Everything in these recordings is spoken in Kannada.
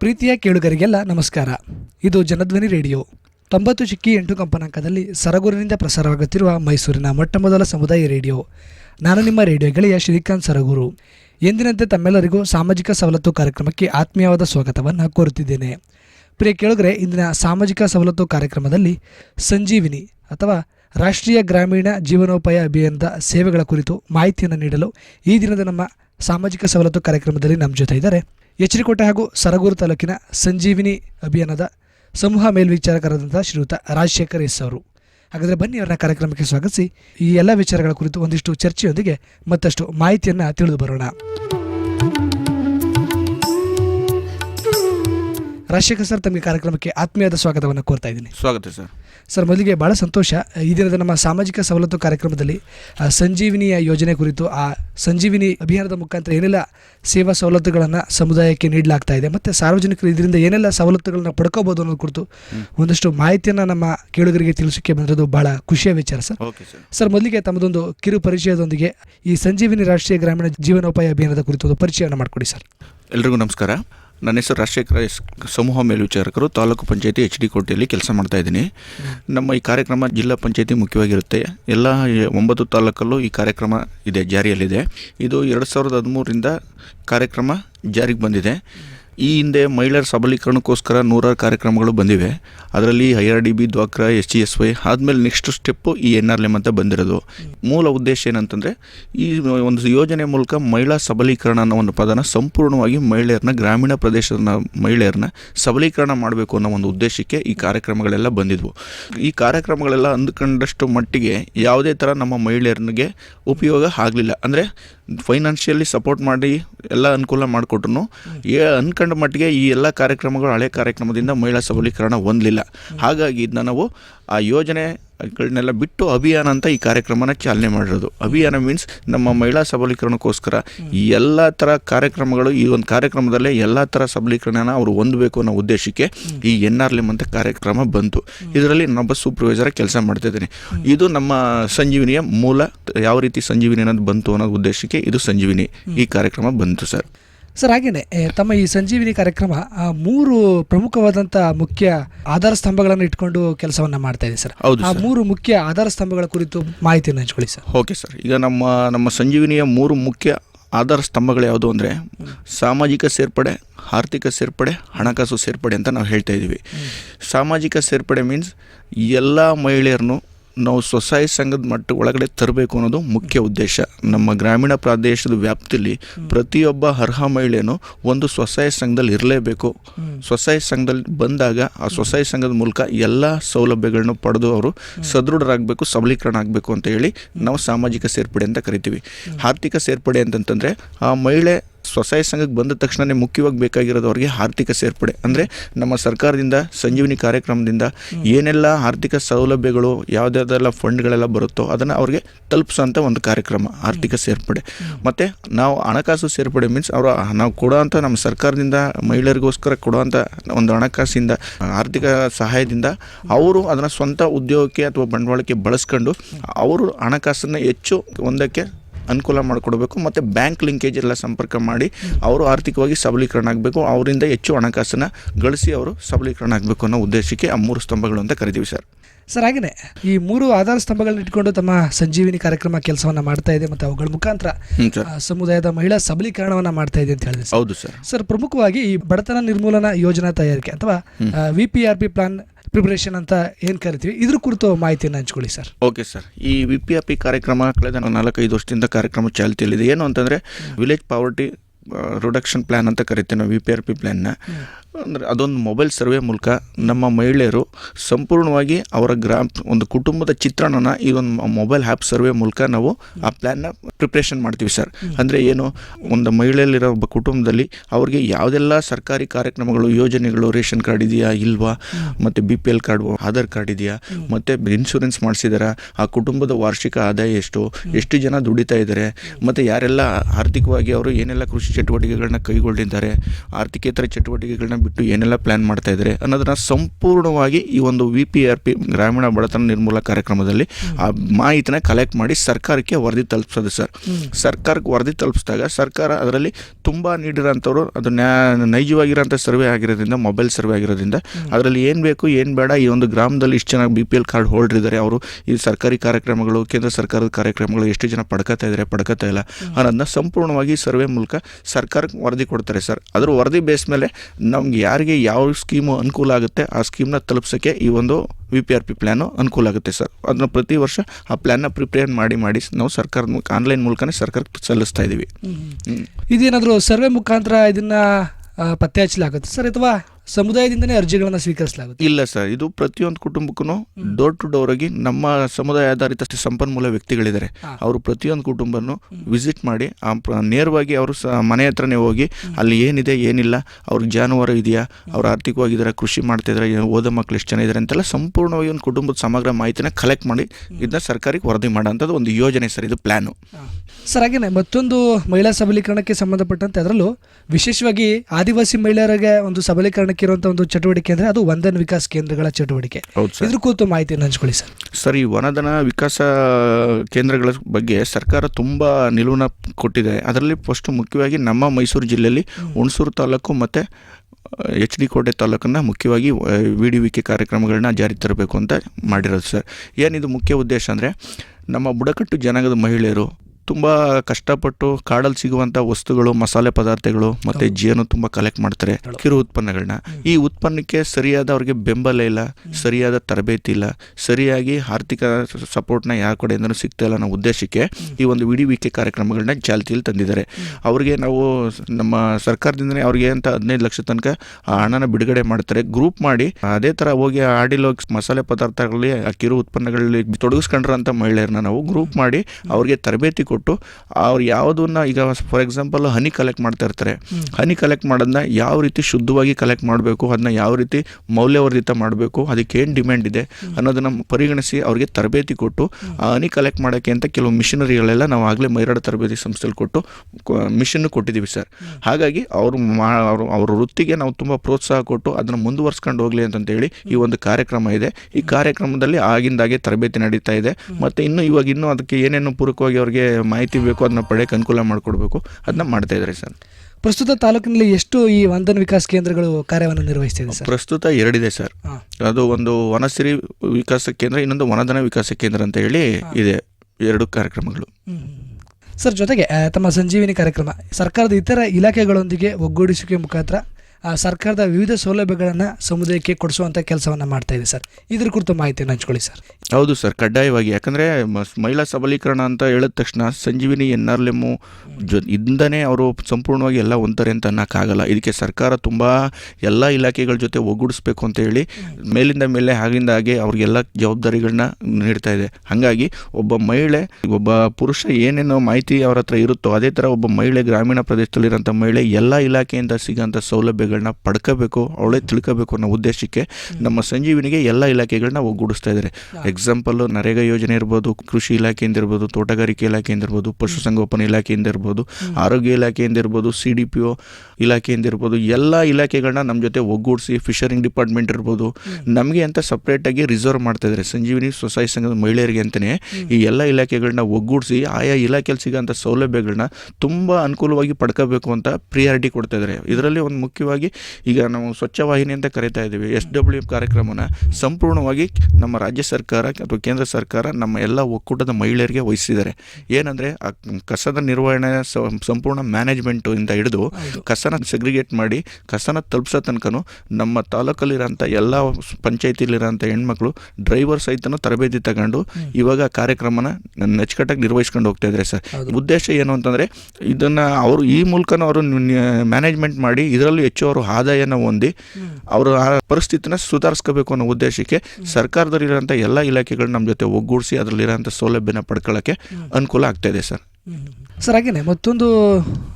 ಪ್ರೀತಿಯ ಕೇಳುಗರಿಗೆಲ್ಲ ನಮಸ್ಕಾರ. ಇದು ಜನಧ್ವನಿ ರೇಡಿಯೋ. ತೊಂಬತ್ತು ಚಿಕ್ಕಿ ಎಂಟು ಕಂಪನಾಂಕದಲ್ಲಿ ಸರಗೂರಿನಿಂದ ಪ್ರಸಾರವಾಗುತ್ತಿರುವ ಮೈಸೂರಿನ ಮೊಟ್ಟಮೊದಲ ಸಮುದಾಯ ರೇಡಿಯೋ. ನಾನು ನಿಮ್ಮ ರೇಡಿಯೋ ಗೆಳೆಯ ಶ್ರೀಕಾಂತ್ ಸರಗೂರು. ಎಂದಿನಂತೆ ತಮ್ಮೆಲ್ಲರಿಗೂ ಸಾಮಾಜಿಕ ಸವಲತ್ತು ಕಾರ್ಯಕ್ರಮಕ್ಕೆ ಆತ್ಮೀಯವಾದ ಸ್ವಾಗತವನ್ನು ಕೋರುತ್ತಿದ್ದೇನೆ. ಪ್ರಿಯ ಕೇಳುಗರೆ, ಇಂದಿನ ಸಾಮಾಜಿಕ ಸವಲತ್ತು ಕಾರ್ಯಕ್ರಮದಲ್ಲಿ ಸಂಜೀವಿನಿ ಅಥವಾ ರಾಷ್ಟ್ರೀಯ ಗ್ರಾಮೀಣ ಜೀವನೋಪಾಯ ಅಭಿಯಾನದ ಸೇವೆಗಳ ಕುರಿತು ಮಾಹಿತಿಯನ್ನು ನೀಡಲು ಈ ದಿನದ ನಮ್ಮ ಸಾಮಾಜಿಕ ಸವಲತ್ತು ಕಾರ್ಯಕ್ರಮದಲ್ಲಿ ನಮ್ಮ ಜೊತೆ ಇದ್ದಾರೆ. ಎಚ್ಚರಿಕೋಟೆ ಹಾಗೂ ಸರಗೂರು ತಾಲೂಕಿನ ಸಂಜೀವಿನಿ ಅಭಿಯಾನದ ಸಮೂಹ ಮೇಲ್ವಿಚಾರಕರಾದಂಥ ಶ್ರೀಯುತ ರಾಜಶೇಖರ್ ಎಸ್ ಅವರು. ಹಾಗಾದರೆ ಬನ್ನಿ ಅವರನ್ನ ಕಾರ್ಯಕ್ರಮಕ್ಕೆ ಸ್ವಾಗತಿಸಿ. ಈ ಎಲ್ಲ ವಿಚಾರಗಳ ಕುರಿತು ಒಂದಿಷ್ಟು ಚರ್ಚೆಯೊಂದಿಗೆ ಮತ್ತಷ್ಟು ಮಾಹಿತಿಯನ್ನು ತಿಳಿದು ಬರೋಣ. ರಾಜಶೇಖರ್ ಸರ್ ತಮಗೆ ಕಾರ್ಯಕ್ರಮಕ್ಕೆ ಆತ್ಮೀಯದ ಸ್ವಾಗತವನ್ನು ಕೋರ್ತಾ ಇದ್ದೀನಿ. ಸ್ವಾಗತ ಸರ್. ಸರ್ ಮೊದಲಿಗೆ ಭಾಳ ಸಂತೋಷ ಈ ದಿನದ ನಮ್ಮ ಸಾಮಾಜಿಕ ಸವಲತ್ತು ಕಾರ್ಯಕ್ರಮದಲ್ಲಿ ಸಂಜೀವಿನಿಯ ಯೋಜನೆ ಕುರಿತು ಆ ಸಂಜೀವಿನಿ ಅಭಿಯಾನದ ಮುಖಾಂತರ ಏನೆಲ್ಲ ಸೇವಾ ಸವಲತ್ತುಗಳನ್ನು ಸಮುದಾಯಕ್ಕೆ ನೀಡಲಾಗ್ತಾ ಇದೆ ಮತ್ತು ಸಾರ್ವಜನಿಕರು ಇದರಿಂದ ಏನೆಲ್ಲ ಸವಲತ್ತುಗಳನ್ನ ಪಡ್ಕೋಬೋದು ಅನ್ನೋದು ಕುರಿತು ಒಂದಷ್ಟು ಮಾಹಿತಿಯನ್ನು ನಮ್ಮ ಕೇಳುಗರಿಗೆ ತಿಳಿಸೋಕ್ಕೆ ಬಂದಿರೋದು ಭಾಳ ಖುಷಿಯ ವಿಚಾರ ಸರ್. Okay sir. ಸರ್ ಮೊದಲಿಗೆ ತಮ್ಮದೊಂದು ಕಿರು ಪರಿಚಯದೊಂದಿಗೆ ಈ ಸಂಜೀವಿನಿ ರಾಷ್ಟ್ರೀಯ ಗ್ರಾಮೀಣ ಜೀವನೋಪಾಯ ಅಭಿಯಾನದ ಕುರಿತು ಒಂದು ಪರಿಚಯವನ್ನು ಮಾಡಿಕೊಡಿ ಸರ್. ಎಲ್ರಿಗೂ ನಮಸ್ಕಾರ. ನನ್ನ ಹೆಸರು ರಾಜಶೇಖರ ಸಮೂಹ ಮೇಲ್ವಿಚಾರಕರು ತಾಲೂಕು ಪಂಚಾಯತಿ ಎಚ್ ಡಿ ಕೋಟೆಯಲ್ಲಿ ಕೆಲಸ ಮಾಡ್ತಾ ಇದ್ದೀನಿ. ನಮ್ಮ ಈ ಕಾರ್ಯಕ್ರಮ ಜಿಲ್ಲಾ ಪಂಚಾಯತಿ ಮುಖ್ಯವಾಗಿರುತ್ತೆ. ಎಲ್ಲ ಒಂಬತ್ತು ತಾಲೂಕಲ್ಲೂ ಈ ಕಾರ್ಯಕ್ರಮ ಇದೆ, ಜಾರಿಯಲ್ಲಿದೆ. ಇದು ಎರಡು ಸಾವಿರದ ಹದಿಮೂರರಿಂದ ಕಾರ್ಯಕ್ರಮ ಜಾರಿಗೆ ಬಂದಿದೆ. ಈ ಹಿಂದೆ ಮಹಿಳೆಯರ ಸಬಲೀಕರಣಕ್ಕೋಸ್ಕರ ನೂರಾರು ಕಾರ್ಯಕ್ರಮಗಳು ಬಂದಿವೆ. ಅದರಲ್ಲಿ ಐ ಆರ್ ಡಿ ಬಿ, ದ್ವಾಕ್ರ, ಎಸ್ ಜಿ ಎಸ್ ವೈ ಆದಮೇಲೆ ನೆಕ್ಸ್ಟ್ ಸ್ಟೆಪ್ಪು ಈ ಎನ್ ಆರ್ ಎಂ ಅಂತ ಬಂದಿರೋದು. ಮೂಲ ಉದ್ದೇಶ ಏನಂತಂದರೆ ಈ ಒಂದು ಯೋಜನೆ ಮೂಲಕ ಮಹಿಳಾ ಸಬಲೀಕರಣ ಅನ್ನೋ ಒಂದು ಪದನ ಸಂಪೂರ್ಣವಾಗಿ ಮಹಿಳೆಯರನ್ನ, ಗ್ರಾಮೀಣ ಪ್ರದೇಶದ ಮಹಿಳೆಯರನ್ನ ಸಬಲೀಕರಣ ಮಾಡಬೇಕು ಅನ್ನೋ ಒಂದು ಉದ್ದೇಶಕ್ಕೆ ಈ ಕಾರ್ಯಕ್ರಮಗಳೆಲ್ಲ ಬಂದಿದ್ವು. ಈ ಕಾರ್ಯಕ್ರಮಗಳೆಲ್ಲ ಅಂದ್ಕೊಂಡಷ್ಟು ಮಟ್ಟಿಗೆ ಯಾವುದೇ ಥರ ನಮ್ಮ ಮಹಿಳೆಯರಿಗೆ ಉಪಯೋಗ ಆಗಲಿಲ್ಲ. ಅಂದರೆ ಫೈನಾನ್ಷಿಯಲಿ ಸಪೋರ್ಟ್ ಮಾಡಿ ಎಲ್ಲ ಅನುಕೂಲ ಮಾಡಿಕೊಟ್ರು ಏ ಅನ್ಕೊಂಡ ಮಟ್ಟಿಗೆ ಈ ಎಲ್ಲ ಕಾರ್ಯಕ್ರಮಗಳು ಹಳೆ ಕಾರ್ಯಕ್ರಮದಿಂದ ಮಹಿಳಾ ಸಬಲೀಕರಣ ಹೊಂದಲಿಲ್ಲ. ಹಾಗಾಗಿ ಇದನ್ನ ನಾವು ಆ ಯೋಜನೆಗಳನ್ನೆಲ್ಲ ಬಿಟ್ಟು ಅಭಿಯಾನ ಅಂತ ಈ ಕಾರ್ಯಕ್ರಮನ ಚಾಲನೆ ಮಾಡಿರೋದು. ಅಭಿಯಾನ ಮೀನ್ಸ್ ನಮ್ಮ ಮಹಿಳಾ ಸಬಲೀಕರಣಕ್ಕೋಸ್ಕರ ಈ ಎಲ್ಲ ಥರ ಕಾರ್ಯಕ್ರಮಗಳು ಈ ಒಂದು ಕಾರ್ಯಕ್ರಮದಲ್ಲೇ ಎಲ್ಲ ಥರ ಸಬಲೀಕರಣನ ಅವರು ಹೊಂದಬೇಕು ಅನ್ನೋ ಉದ್ದೇಶಕ್ಕೆ ಈ ಎನ್ ಆರ್ ಲಿಮ್ ಅಂತ ಕಾರ್ಯಕ್ರಮ ಬಂತು. ಇದರಲ್ಲಿ ನೊಬ್ಬ ಸೂಪರ್ವೈಸರ್ ಕೆಲಸ ಮಾಡ್ತಿದ್ದೀನಿ. ಇದು ನಮ್ಮ ಸಂಜೀವಿನಿಯ ಮೂಲ, ಯಾವ ರೀತಿ ಸಂಜೀವಿನಿ ಅನ್ನೋದು ಬಂತು ಅನ್ನೋ ಉದ್ದೇಶಕ್ಕೆ ಇದು ಸಂಜೀವಿನಿ ಈ ಕಾರ್ಯಕ್ರಮ ಬಂತು ಸರ್. ಸರ್ ಹಾಗೇನೆ ತಮ್ಮ ಈ ಸಂಜೀವಿನಿ ಕಾರ್ಯಕ್ರಮ ಆ, ಮೂರು ಪ್ರಮುಖವಾದಂಥ ಮುಖ್ಯ ಆಧಾರ ಸ್ತಂಭಗಳನ್ನು ಇಟ್ಕೊಂಡು ಕೆಲಸವನ್ನ ಮಾಡ್ತಾ ಇದೆ ಸರ್ ಹೌದು ಆ ಮೂರು ಮುಖ್ಯ ಆಧಾರ ಸ್ತಂಭಗಳ ಕುರಿತು ಮಾಹಿತಿಯನ್ನು ಹಂಚ್ಕೊಳ್ಳಿ ಸರ್ ಓಕೆ ಸರ್ ಈಗ ನಮ್ಮ ನಮ್ಮ ಸಂಜೀವಿನಿಯ ಮೂರು ಮುಖ್ಯ ಆಧಾರ ಸ್ತಂಭಗಳು ಯಾವುದು ಅಂದರೆ ಸಾಮಾಜಿಕ ಸೇರ್ಪಡೆ ಆರ್ಥಿಕ ಸೇರ್ಪಡೆ ಹಣಕಾಸು ಸೇರ್ಪಡೆ ಅಂತ ನಾವು ಹೇಳ್ತಾ ಇದ್ದೀವಿ ಸಾಮಾಜಿಕ ಸೇರ್ಪಡೆ ಮೀನ್ಸ್ ಎಲ್ಲ ಮಹಿಳೆಯರನ್ನು ನಾವು ಸ್ವಸಹಾಯ ಸಂಘದ ಮಟ್ಟ ಒಳಗಡೆ ತರಬೇಕು ಅನ್ನೋದು ಮುಖ್ಯ ಉದ್ದೇಶ. ನಮ್ಮ ಗ್ರಾಮೀಣ ಪ್ರದೇಶದ ವ್ಯಾಪ್ತಿಯಲ್ಲಿ ಪ್ರತಿಯೊಬ್ಬ ಅರ್ಹ ಮಹಿಳೆಯೂ ಒಂದು ಸ್ವಸಹಾಯ ಸಂಘದಲ್ಲಿ ಇರಲೇಬೇಕು. ಸ್ವಸಹಾಯ ಸಂಘದಲ್ಲಿ ಬಂದಾಗ ಆ ಸ್ವಸಹಾಯ ಸಂಘದ ಮೂಲಕ ಎಲ್ಲ ಸೌಲಭ್ಯಗಳನ್ನು ಪಡೆದು ಅವರು ಸದೃಢರಾಗಬೇಕು, ಸಬಲೀಕರಣ ಆಗಬೇಕು ಅಂತ ಹೇಳಿ ನಾವು ಸಾಮಾಜಿಕ ಸೇರ್ಪಡೆ ಅಂತ ಕರಿತೀವಿ. ಆರ್ಥಿಕ ಸೇರ್ಪಡೆ ಅಂತಂತಂದರೆ ಆ ಮಹಿಳೆ ಸ್ವಸಹಾಯ ಸಂಘಕ್ಕೆ ಬಂದ ತಕ್ಷಣವೇ ಮುಖ್ಯವಾಗಿ ಬೇಕಾಗಿರೋದು ಅವರಿಗೆ ಆರ್ಥಿಕ ಸೇರ್ಪಡೆ. ಅಂದರೆ ನಮ್ಮ ಸರ್ಕಾರದಿಂದ ಸಂಜೀವಿನಿ ಕಾರ್ಯಕ್ರಮದಿಂದ ಏನೆಲ್ಲ ಆರ್ಥಿಕ ಸೌಲಭ್ಯಗಳು ಯಾವುದ್ಯಾವುದೆಲ್ಲ ಫಂಡ್ಗಳೆಲ್ಲ ಬರುತ್ತೋ ಅದನ್ನು ಅವ್ರಿಗೆ ತಲುಪಿಸೋಂಥ ಒಂದು ಕಾರ್ಯಕ್ರಮ, ಆರ್ಥಿಕ ಸೇರ್ಪಡೆ. ಮತ್ತು ನಾವು ಹಣಕಾಸು ಸೇರ್ಪಡೆ ಮೀನ್ಸ್ ಅವರು ನಾವು ಕೊಡೋವಂಥ ನಮ್ಮ ಸರ್ಕಾರದಿಂದ, ಮಹಿಳೆಯರಿಗೋಸ್ಕರ ಕೊಡುವಂಥ ಒಂದು ಹಣಕಾಸಿಂದ, ಆರ್ಥಿಕ ಸಹಾಯದಿಂದ ಅವರು ಅದನ್ನು ಸ್ವಂತ ಉದ್ಯೋಗಕ್ಕೆ ಅಥವಾ ಬಂಡವಾಳಕ್ಕೆ ಬಳಸ್ಕೊಂಡು ಅವರು ಹಣಕಾಸನ್ನು ಹೆಚ್ಚು ಒಂದಕ್ಕೆ ಅನುಕೂಲ ಮಾಡಿಕೊಡ್ಬೇಕು ಮತ್ತು ಬ್ಯಾಂಕ್ ಲಿಂಕೇಜ್ ಎಲ್ಲ ಸಂಪರ್ಕ ಮಾಡಿ ಅವರು ಆರ್ಥಿಕವಾಗಿ ಸಬಲೀಕರಣ ಆಗಬೇಕು. ಅವರಿಂದ ಹೆಚ್ಚು ಹಣಕಾಸನ್ನು ಗಳಿಸಿ ಅವರು ಸಬಲೀಕರಣ ಆಗಬೇಕು ಅನ್ನೋ ಉದ್ದೇಶಕ್ಕೆ ಆ ಮೂರು ಸ್ತಂಭಗಳು ಅಂತ ಕರಿತೀವಿ ಸರ್. ಸರ್ ಹಾಗೆಯೇ ಈ ಮೂರು ಆಧಾರ ಸ್ತಂಭಗಳನ್ನ ಇಟ್ಕೊಂಡು ತಮ್ಮ ಸಂಜೀವಿನಿ ಕಾರ್ಯಕ್ರಮ ಕೆಲಸವನ್ನ ಮಾಡ್ತಾ ಇದೆ ಮತ್ತು ಅವುಗಳ ಮುಖಾಂತರ ಸಮುದಾಯದ ಮಹಿಳಾ ಸಬಲೀಕರಣವನ್ನ ಮಾಡ್ತಾ ಇದೆ ಅಂತ ಹೇಳಿದೆ ಹೌದು ಸರ್. ಸರ್ ಪ್ರಮುಖವಾಗಿ ಈ ಬಡತನ ನಿರ್ಮೂಲನಾ ಯೋಜನಾ ತಯಾರಿಕೆ ಅಥವಾ V P R P plan preparation ಅಂತ ಏನು ಕರಿತೀವಿ? ಇದ್ರ ಕುರಿತು ಮಾಹಿತಿಯನ್ನು ಹಂಚ್ಕೊಳ್ಳಿ ಸರ್. ಓಕೆ ಸರ್ ಈ ವಿ ಪಿ ಕಾರ್ಯಕ್ರಮ ಕಳೆದ ನಾಲ್ಕೈದು ವರ್ಷದಿಂದ ಕಾರ್ಯಕ್ರಮ ಚಾಲ್ತಿಯಲ್ಲಿದೆ. ಏನು ಅಂತಂದರೆ ವಿಲೇಜ್ ಪಾವರ್ಟಿ ರಿಡಕ್ಷನ್ ಪ್ಲ್ಯಾನ್ ಅಂತ ಕರಿತೀವಿ ನಾವು ವಿ ಪಿ ಆರ್ ಪಿ ಪ್ಲ್ಯಾನ್ನ ಅಂದರೆ ಅದೊಂದು ಮೊಬೈಲ್ ಸರ್ವೆ ಮೂಲಕ ನಮ್ಮ ಮಹಿಳೆಯರು ಸಂಪೂರ್ಣವಾಗಿ ಅವರ ಗ್ರಾಮ, ಒಂದು ಕುಟುಂಬದ ಚಿತ್ರಣನ ಈ ಒಂದು ಮೊಬೈಲ್ ಆ್ಯಪ್ ಸರ್ವೆ ಮೂಲಕ ನಾವು ಆ ಪ್ಲ್ಯಾನ್ನ ಪ್ರಿಪ್ರೇಷನ್ ಮಾಡ್ತೀವಿ ಸರ್. ಅಂದರೆ ಏನು, ಒಂದು ಮಹಿಳೆಯಲ್ಲಿರೋ ಒಬ್ಬ ಕುಟುಂಬದಲ್ಲಿ ಅವ್ರಿಗೆ ಯಾವುದೆಲ್ಲ ಸರ್ಕಾರಿ ಕಾರ್ಯಕ್ರಮಗಳು, ಯೋಜನೆಗಳು, ರೇಷನ್ ಕಾರ್ಡ್ ಇದೆಯಾ, ಇಲ್ವಾ? ಮತ್ತು B P L card, Aadhaar card ಇದೆಯಾ? ಮತ್ತು ಇನ್ಶೂರೆನ್ಸ್ ಮಾಡಿಸಿದಾರಾ? ಆ ಕುಟುಂಬದ ವಾರ್ಷಿಕ ಆದಾಯ ಎಷ್ಟು? ಎಷ್ಟು ಜನ ದುಡಿತಾ ಇದ್ದಾರೆ ಮತ್ತು ಯಾರೆಲ್ಲ ಆರ್ಥಿಕವಾಗಿ ಅವರು ಏನೆಲ್ಲ ಕೃಷಿ ಚಟುವಟಿಕೆಗಳನ್ನ ಕೈಗೊಂಡಿದ್ದಾರೆ ಆರ್ಥಿಕೇತರ ಚಟುವಟಿಕೆಗಳನ್ನ ಬಿಟ್ಟು ಏನೆಲ್ಲ ಪ್ಲ್ಯಾನ್ ಮಾಡ್ತಾ ಇದ್ದಾರೆ ಅನ್ನೋದನ್ನ ಸಂಪೂರ್ಣವಾಗಿ ಈ ಒಂದು ವಿ ಪಿ ಆರ್ ಪಿ ಗ್ರಾಮೀಣ ಬಡತನ ನಿರ್ಮೂಲ ಕಾರ್ಯಕ್ರಮದಲ್ಲಿ ಆ ಮಾಹಿತಿನ ಕಲೆಕ್ಟ್ ಮಾಡಿ ಸರ್ಕಾರಕ್ಕೆ ವರದಿ ತಲುಪಿಸೋದು ಸರ್. ಸರ್ಕಾರಕ್ಕೆ ವರದಿ ತಲುಪಿಸಿದಾಗ ಸರ್ಕಾರ ಅದರಲ್ಲಿ ತುಂಬ ನೀಡಿರೋಂಥವ್ರು ಅದು ನ್ಯಾ, ನೈಜವಾಗಿರೋಂಥ ಸರ್ವೆ ಆಗಿರೋದ್ರಿಂದ ಮೊಬೈಲ್ ಸರ್ವೆ ಆಗಿರೋದ್ರಿಂದ ಅದರಲ್ಲಿ ಏನು ಬೇಕು, ಏನು ಬೇಡ, ಈ ಒಂದು ಗ್ರಾಮದಲ್ಲಿ ಇಷ್ಟು ಜನ B P L card holder ಇದ್ದಾರೆ ಅವರು ಈ ಸರ್ಕಾರಿ ಕಾರ್ಯಕ್ರಮಗಳು, ಕೇಂದ್ರ ಸರ್ಕಾರದ ಕಾರ್ಯಕ್ರಮಗಳು ಎಷ್ಟು ಜನ ಪಡ್ಕೊತಾ ಇದ್ದಾರೆ ಪಡ್ಕೊತಾ ಇಲ್ಲ ಅನ್ನೋದನ್ನ ಸಂಪೂರ್ಣವಾಗಿ ಸರ್ವೆ ಮೂಲಕ ಸರ್ಕಾರಕ್ಕೆ ವರದಿ ಕೊಡ್ತಾರೆ ಸರ್. ಅದ್ರ ವರದಿ ಬೇಸ್ ಮೇಲೆ ನಮ್ಗೆ ಯಾರಿಗೆ ಯಾವ ಸ್ಕೀಮು ಅನುಕೂಲ ಆಗುತ್ತೆ, ಆ ಸ್ಕೀಮ್ನ ತಲುಪ್ಸೋಕ್ಕೆ ಈ ಒಂದು V P R P plan ಅನುಕೂಲ ಆಗುತ್ತೆ ಸರ್. ಅದನ್ನ ಪ್ರತಿ ವರ್ಷ ಆ ಪ್ಲ್ಯಾನ್ನ ಪ್ರಿಪೇರ್ ಮಾಡಿ ಮಾಡಿ ನಾವು ಸರ್ಕಾರದ ಮೂಲಕ ಆನ್ಲೈನ್ ಮೂಲಕನೇ ಸರ್ಕಾರಕ್ಕೆ ಸಲ್ಲಿಸ್ತಾ ಇದ್ದೀವಿ. ಇದೇನಾದರೂ ಸರ್ವೆ ಮುಖಾಂತರ ಇದನ್ನ ಪತ್ತೆ ಹಚ್ಚಲಾಗುತ್ತೆ ಸರ್ ಅಥವಾ ಸಮುದಾಯದಿಂದನೇ ಅರ್ಜಿಗಳನ್ನು ಸ್ವೀಕರಿಸಲಾಗುತ್ತೆ. ಇಲ್ಲ ಸರ್ ಇದು ಪ್ರತಿಯೊಂದು ಕುಟುಂಬಕ್ಕೂ ಡೋರ್ ಟು ಡೋರ್ ಆಗಿ ನಮ್ಮ ಸಮುದಾಯ ಆಧಾರಿತ ಸಂಪನ್ಮೂಲ ವ್ಯಕ್ತಿಗಳಿದ್ದಾರೆ. ಅವರು ಪ್ರತಿಯೊಂದು ಕುಟುಂಬನೂ ವಿಸಿಟ್ ಮಾಡಿ ನೇರವಾಗಿ ಅವರು ಮನೆ ಹತ್ರನೇ ಹೋಗಿ ಅಲ್ಲಿ ಏನಿದೆ ಏನಿಲ್ಲ ಅವ್ರ ಜಾನುವಾರು ಇದೆಯಾ ಅವ್ರು ಆರ್ಥಿಕವಾಗಿದ್ದಾರೆ ಕೃಷಿ ಮಾಡ್ತಿದ್ದಾರೆ ಓದ ಮಕ್ಳು ಎಷ್ಟು ಜನ ಇದ್ದಾರೆ ಅಂತೆಲ್ಲ ಸಂಪೂರ್ಣವಾಗಿ ಒಂದು ಕುಟುಂಬದ ಸಮಗ್ರ ಮಾಹಿತಿನ ಕಲೆಕ್ಟ್ ಮಾಡಿ ಇದನ್ನ ಸರ್ಕಾರಕ್ಕೆ ವರದಿ ಮಾಡೋಂಥದ್ದು ಒಂದು ಯೋಜನೆ ಸರ್ ಇದು ಪ್ಲ್ಯಾನು ಸರ್ ಹಾಗೇನೆ ಮತ್ತೊಂದು ಮಹಿಳಾ ಸಬಲೀಕರಣಕ್ಕೆ ಸಂಬಂಧಪಟ್ಟಂತೆ ಅದರಲ್ಲೂ ವಿಶೇಷವಾಗಿ ಆದಿವಾಸಿ ಮಹಿಳೆಯರಿಗೆ ಒಂದು ಸಬಲೀಕರಣಕ್ಕೆ ಇರುವಂಥ ಒಂದು ಚಟುವಟಿಕೆ ಅಂದರೆ ಅದು ವಂದನ್ ವಿಕಾಸ್ ಕೇಂದ್ರಗಳ ಚಟುವಟಿಕೆ. ಇದ್ರ ಕುರಿತು ಮಾಹಿತಿಯನ್ನು ಹಂಚ್ಕೊಳ್ಳಿ ಸರ್. ಸರ್ ಈ ವನಧನ ವಿಕಾಸ ಕೇಂದ್ರಗಳ ಬಗ್ಗೆ ಸರ್ಕಾರ ತುಂಬ ನಿಲುವನ್ನ ಕೊಟ್ಟಿದೆ. ಅದರಲ್ಲಿ ಫಸ್ಟ್ ಮುಖ್ಯವಾಗಿ ನಮ್ಮ ಮೈಸೂರು ಜಿಲ್ಲೆಯಲ್ಲಿ ಹುಣಸೂರು ತಾಲೂಕು ಮತ್ತು ಎಚ್ ಡಿ ಕೋಟೆ ತಾಲೂಕನ್ನು ಮುಖ್ಯವಾಗಿ ವಿ ಡಿ ವಿ ಕೆ ಕಾರ್ಯಕ್ರಮಗಳನ್ನ ಜಾರಿ ತರಬೇಕು ಅಂತ ಮಾಡಿರೋದು ಸರ್. ಏನಿದು ಮುಖ್ಯ ಉದ್ದೇಶ ಅಂದರೆ ನಮ್ಮ ಬುಡಕಟ್ಟು ಜನಾಂಗದ ಮಹಿಳೆಯರು ತುಂಬ ಕಷ್ಟಪಟ್ಟು ಕಾಡಲ್ಲಿ ಸಿಗುವಂಥ ವಸ್ತುಗಳು ಮಸಾಲೆ ಪದಾರ್ಥಗಳು ಮತ್ತು ಜೇನು ತುಂಬ ಕಲೆಕ್ಟ್ ಮಾಡ್ತಾರೆ. ಕಿರು ಉತ್ಪನ್ನಗಳನ್ನ ಈ ಉತ್ಪನ್ನಕ್ಕೆ ಸರಿಯಾದ ಅವ್ರಿಗೆ ಬೆಂಬಲ ಇಲ್ಲ ಸರಿಯಾದ ತರಬೇತಿ ಇಲ್ಲ ಸರಿಯಾಗಿ ಆರ್ಥಿಕ ಸಪೋರ್ಟ್ನ ಯಾರ ಕಡೆಯಿಂದನೂ ಸಿಗ್ತಾ ಇಲ್ಲ ಅನ್ನೋ ಉದ್ದೇಶಕ್ಕೆ ಈ ಒಂದು ವಿಡಿವಿಕೆ ಕಾರ್ಯಕ್ರಮಗಳನ್ನ ಚಾಲ್ತಿಯಲ್ಲಿ ತಂದಿದ್ದಾರೆ. ಅವ್ರಿಗೆ ನಾವು ನಮ್ಮ ಸರ್ಕಾರದಿಂದನೇ ಅವ್ರಿಗೆ ಅಂತ ಹದಿನೈದು ಲಕ್ಷ ತನಕ ಆ ಹಣನ ಬಿಡುಗಡೆ ಮಾಡ್ತಾರೆ. ಗ್ರೂಪ್ ಮಾಡಿ ಅದೇ ಥರ ಹೋಗಿ ಆಡಿಲೋ ಮಸಾಲೆ ಪದಾರ್ಥಗಳಲ್ಲಿ ಆ ಕಿರು ಉತ್ಪನ್ನಗಳಲ್ಲಿ ತೊಡಗಿಸ್ಕೊಂಡ್ರಂಥ ಮಹಿಳೆಯರನ್ನ ನಾವು ಗ್ರೂಪ್ ಮಾಡಿ ಅವ್ರಿಗೆ ತರಬೇತಿ ಕೊಟ್ಟು ಅವ್ರು ಯಾವುದನ್ನ ಈಗ ಫಾರ್ ಎಕ್ಸಾಂಪಲ್ ಹನಿ ಕಲೆಕ್ಟ್ ಮಾಡ್ತಾ ಇರ್ತಾರೆ. ಹನಿ ಕಲೆಕ್ಟ್ ಮಾಡೋದನ್ನ ಯಾವ ರೀತಿ ಶುದ್ಧವಾಗಿ ಕಲೆಕ್ಟ್ ಮಾಡಬೇಕು ಅದನ್ನ ಯಾವ ರೀತಿ ಮೌಲ್ಯವರ್ಧಿತ ಮಾಡಬೇಕು ಅದಕ್ಕೆ ಏನು ಡಿಮ್ಯಾಂಡ್ ಇದೆ ಅನ್ನೋದನ್ನ ಪರಿಗಣಿಸಿ ಅವ್ರಿಗೆ ತರಬೇತಿ ಕೊಟ್ಟು ಆ ಹನಿ ಕಲೆಕ್ಟ್ ಮಾಡೋಕ್ಕೆ ಅಂತ ಕೆಲವು ಮಿಷಿನರಿಗಳೆಲ್ಲ ನಾವು ಆಗಲೇ ಮೈರಾಡ ತರಬೇತಿ ಸಂಸ್ಥೆಯಲ್ಲಿ ಕೊಟ್ಟು ಮಿಷನ್ ಕೊಟ್ಟಿದ್ದೀವಿ ಸರ್ ಹಾಗಾಗಿ ಅವರು ಮಾ ಅವರು ಅವ್ರ ವೃತ್ತಿಗೆ ನಾವು ತುಂಬ ಪ್ರೋತ್ಸಾಹ ಕೊಟ್ಟು ಅದನ್ನು ಮುಂದುವರ್ಸ್ಕೊಂಡು ಹೋಗಲಿ ಅಂತಂತೇಳಿ ಈ ಒಂದು ಕಾರ್ಯಕ್ರಮ ಇದೆ. ಈ ಕಾರ್ಯಕ್ರಮದಲ್ಲಿ ಆಗಿಂದಾಗೆ ತರಬೇತಿ ನಡೀತಾ ಇದೆ. ಮತ್ತು ಇನ್ನು ಇವಾಗ ಇನ್ನೂ ಅದಕ್ಕೆ ಏನೇನು ಪೂರಕವಾಗಿ ಅವ್ರಿಗೆ ಮಾಹಿತಿ ಬೇಕು ಅದನ್ನ ಪಡೆಯೋಕೆ ಅನುಕೂಲ ಮಾಡಿಕೊಡ್ಬೇಕು. ಅದನ್ನ ಮಾಡ್ತಾ ಇದ್ದಾರೆ ಸರ್. ಪ್ರಸ್ತುತ ತಾಲೂಕಿನಲ್ಲಿ ಎಷ್ಟು ಈ ವಂದನ ವಿಕಾಸ ಕೇಂದ್ರಗಳು ಕಾರ್ಯವನ್ನು ನಿರ್ವಹಿಸ್ತಿದೆ ಸರ್? ಪ್ರಸ್ತುತ ಎರಡಿದೆ ಸರ್. ಅದು ಒಂದು ವನಸಿರಿ ವಿಕಾಸ ಕೇಂದ್ರ ಇನ್ನೊಂದು ವನಧನ ವಿಕಾಸ ಕೇಂದ್ರ ಅಂತ ಹೇಳಿ ಇದೆ ಎರಡು ಕಾರ್ಯಕ್ರಮಗಳು. ಸರ್ ಜೊತೆಗೆ ತಮ್ಮ ಸಂಜೀವಿನಿ ಕಾರ್ಯಕ್ರಮ ಸರ್ಕಾರದ ಇತರ ಇಲಾಖೆಗಳೊಂದಿಗೆ ಒಗ್ಗೂಡಿಸುವಿಕೆ ಮುಖಾಂತರ ಸರ್ಕಾರದ ವಿವಿಧ ಸೌಲಭ್ಯಗಳನ್ನು ಸಮುದಾಯಕ್ಕೆ ಕೊಡಿಸುವಂಥ ಕೆಲಸವನ್ನು ಮಾಡ್ತಾ ಇದೆ ಸರ್. ಇದ್ರ ಕುರಿತು ಮಾಹಿತಿಯನ್ನು ಹಂಚ್ಕೊಳ್ಳಿ ಸರ್. ಹೌದು ಸರ್, ಕಡ್ಡಾಯವಾಗಿ. ಯಾಕಂದರೆ ಮಹಿಳಾ ಸಬಲೀಕರಣ ಅಂತ ಹೇಳಿದ ತಕ್ಷಣ ಸಂಜೀವಿನಿ ಎನ್ ಆರ್ ಎಮ್ಮು ಜೊ, ಇಂದನೇ ಅವರು ಸಂಪೂರ್ಣವಾಗಿ ಎಲ್ಲ ಒಂತಾರೆ ಅಂತ ಅನ್ನೋಕ್ಕಾಗಲ್ಲ. ಇದಕ್ಕೆ ಸರ್ಕಾರ ತುಂಬ ಎಲ್ಲ ಇಲಾಖೆಗಳ ಜೊತೆ ಒಗ್ಗೂಡಿಸ್ಬೇಕು ಅಂತ ಹೇಳಿ ಮೇಲಿಂದ ಮೇಲೆ ಆಗಿಂದ ಹಾಗೆ ಅವ್ರಿಗೆಲ್ಲ ಜವಾಬ್ದಾರಿಗಳನ್ನ ನೀಡ್ತಾ ಇದೆ. ಹಾಗಾಗಿ ಒಬ್ಬ ಮಹಿಳೆ, ಒಬ್ಬ ಪುರುಷ ಏನೇನೋ ಮಾಹಿತಿ ಅವ್ರ ಹತ್ರ ಇರುತ್ತೋ ಅದೇ ಥರ ಒಬ್ಬ ಮಹಿಳೆ ಗ್ರಾಮೀಣ ಪ್ರದೇಶದಲ್ಲಿರೋಂಥ ಮಹಿಳೆ ಎಲ್ಲ ಇಲಾಖೆಯಿಂದ ಸಿಗೋಂಥ ಸೌಲಭ್ಯಗಳನ್ನ ಪಡ್ಕೋಬೇಕು, ಅವಳೇ ತಿಳ್ಕೋಬೇಕು ಅನ್ನೋ ಉದ್ದೇಶಕ್ಕೆ ನಮ್ಮ ಸಂಜೀವಿನಿಗೆ ಎಲ್ಲ ಇಲಾಖೆಗಳನ್ನ ಒಗ್ಗೂಡಿಸ್ತಾ ಇದ್ದಾರೆ. ಎಕ್ಸಾಂಪಲ್ ನರೇಗಾ ಯೋಜನೆ ಇರ್ಬೋದು, ಕೃಷಿ ಇಲಾಖೆಯಿಂದ ಇರ್ಬೋದು, ತೋಟಗಾರಿಕೆ ಇಲಾಖೆಯಿಂದ ಇರ್ಬೋದು, ಪಶುಸಂಗೋಪನೆ ಇಲಾಖೆಯಿಂದ ಇರ್ಬೋದು, ಆರೋಗ್ಯ ಇಲಾಖೆಯಿಂದ ಇರ್ಬೋದು ಸಿ ಡಿ ಪಿ ಒ ಇಲಾಖೆಯಿಂದ ಇರ್ಬೋದು, ಎಲ್ಲ ಇಲಾಖೆಗಳನ್ನ ನಮ್ಮ ಜೊತೆ ಒಗ್ಗೂಡಿಸಿ ಫಿಶರಿಂಗ್ ಡಿಪಾರ್ಟ್ಮೆಂಟ್ ಇರ್ಬೋದು. ನಮಗೆ ಅಂತ ಸಪ್ರೇಟಾಗಿ ರಿಸರ್ವ್ ಮಾಡ್ತಾ ಇದ್ದಾರೆ ಸಂಜೀವಿನಿ ಸೊಸೈಟಿ ಸಂಘದ ಮಹಿಳೆಯರಿಗೆ ಅಂತಲೇ ಈ ಎಲ್ಲ ಇಲಾಖೆಗಳನ್ನ ಒಗ್ಗೂಡಿಸಿ ಆಯಾ ಇಲಾಖೆಯಲ್ಲಿ ಸಿಗೋಂಥ ಸೌಲಭ್ಯಗಳನ್ನ ತುಂಬ ಅನುಕೂಲವಾಗಿ ಪಡ್ಕೋಬೇಕು ಅಂತ ಪ್ರಿಯಾರಿಟಿ ಕೊಡ್ತಾ ಇದ್ದಾರೆ ಇದರಲ್ಲಿ ಒಂದು ಮುಖ್ಯವಾಗಿ ಈಗ ನಾವು ಸ್ವಚ್ಛ ವಾಹಿನಿ ಅಂತ ಕರಿತಾ ಇದ್ದೀವಿ. ಎಸ್ ಡಬ್ಲ್ಯೂ ಕಾರ್ಯಕ್ರಮನ ಸಂಪೂರ್ಣವಾಗಿ ನಮ್ಮ ರಾಜ್ಯ ಸರ್ಕಾರ ಅಥವಾ ಕೇಂದ್ರ ಸರ್ಕಾರ ನಮ್ಮ ಎಲ್ಲ ಒಕ್ಕೂಟದ ಮಹಿಳೆಯರಿಗೆ ವಹಿಸಿದ್ದಾರೆ. ಏನಂದರೆ ಆ ಕಸದ ನಿರ್ವಹಣೆ ಸಂಪೂರ್ಣ ಮ್ಯಾನೇಜ್ಮೆಂಟು ಇಂದ ಹಿಡಿದು ಕಸನ ಸೆಗ್ರಿಗೇಟ್ ಮಾಡಿ ಕಸನ ತಲುಪಿಸೋ ತನಕನೂ ನಮ್ಮ ತಾಲೂಕಲ್ಲಿರೋಂಥ ಎಲ್ಲ ಪಂಚಾಯತಿಲಿರೋಂಥ ಹೆಣ್ಮಕ್ಳು ಡ್ರೈವರ್ ಸಹಿತನೂ ತರಬೇತಿ ತಗೊಂಡು ಇವಾಗ ಕಾರ್ಯಕ್ರಮನ ಅಚ್ಚುಕಟ್ಟಾಗಿ ನಿರ್ವಹಿಸ್ಕೊಂಡು ಹೋಗ್ತಾ ಇದ್ದಾರೆ ಸರ್. ಉದ್ದೇಶ ಏನು ಅಂತಂದರೆ ಇದನ್ನು ಅವರು ಈ ಮೂಲಕನೂ ಅವರು ಮ್ಯಾನೇಜ್ಮೆಂಟ್ ಮಾಡಿ ಇದರಲ್ಲೂ ಹೆಚ್ಚು ಅವರು ಆದಾಯನ ಹೊಂದಿ ಅವರು ಆ ಪರಿಸ್ಥಿತಿನ ಸುಧಾರಿಸ್ಕೋಬೇಕು ಅನ್ನೋ ಉದ್ದೇಶಕ್ಕೆ ಸರ್ಕಾರದಲ್ಲಿರೋಂಥ ಎಲ್ಲ ಇಲಾಖೆಗಳು ನಮ್ಮ ಜೊತೆ ಒಗ್ಗೂಡಿಸಿ ಅದರಲ್ಲಿರೋಂಥ ಸೌಲಭ್ಯನ ಪಡ್ಕೊಳ್ಳೋಕ್ಕೆ ಅನುಕೂಲ ಆಗ್ತಾ ಇದೆ ಸರ್. ಸರ್, ಹಾಗೇನೆ ಮತ್ತೊಂದು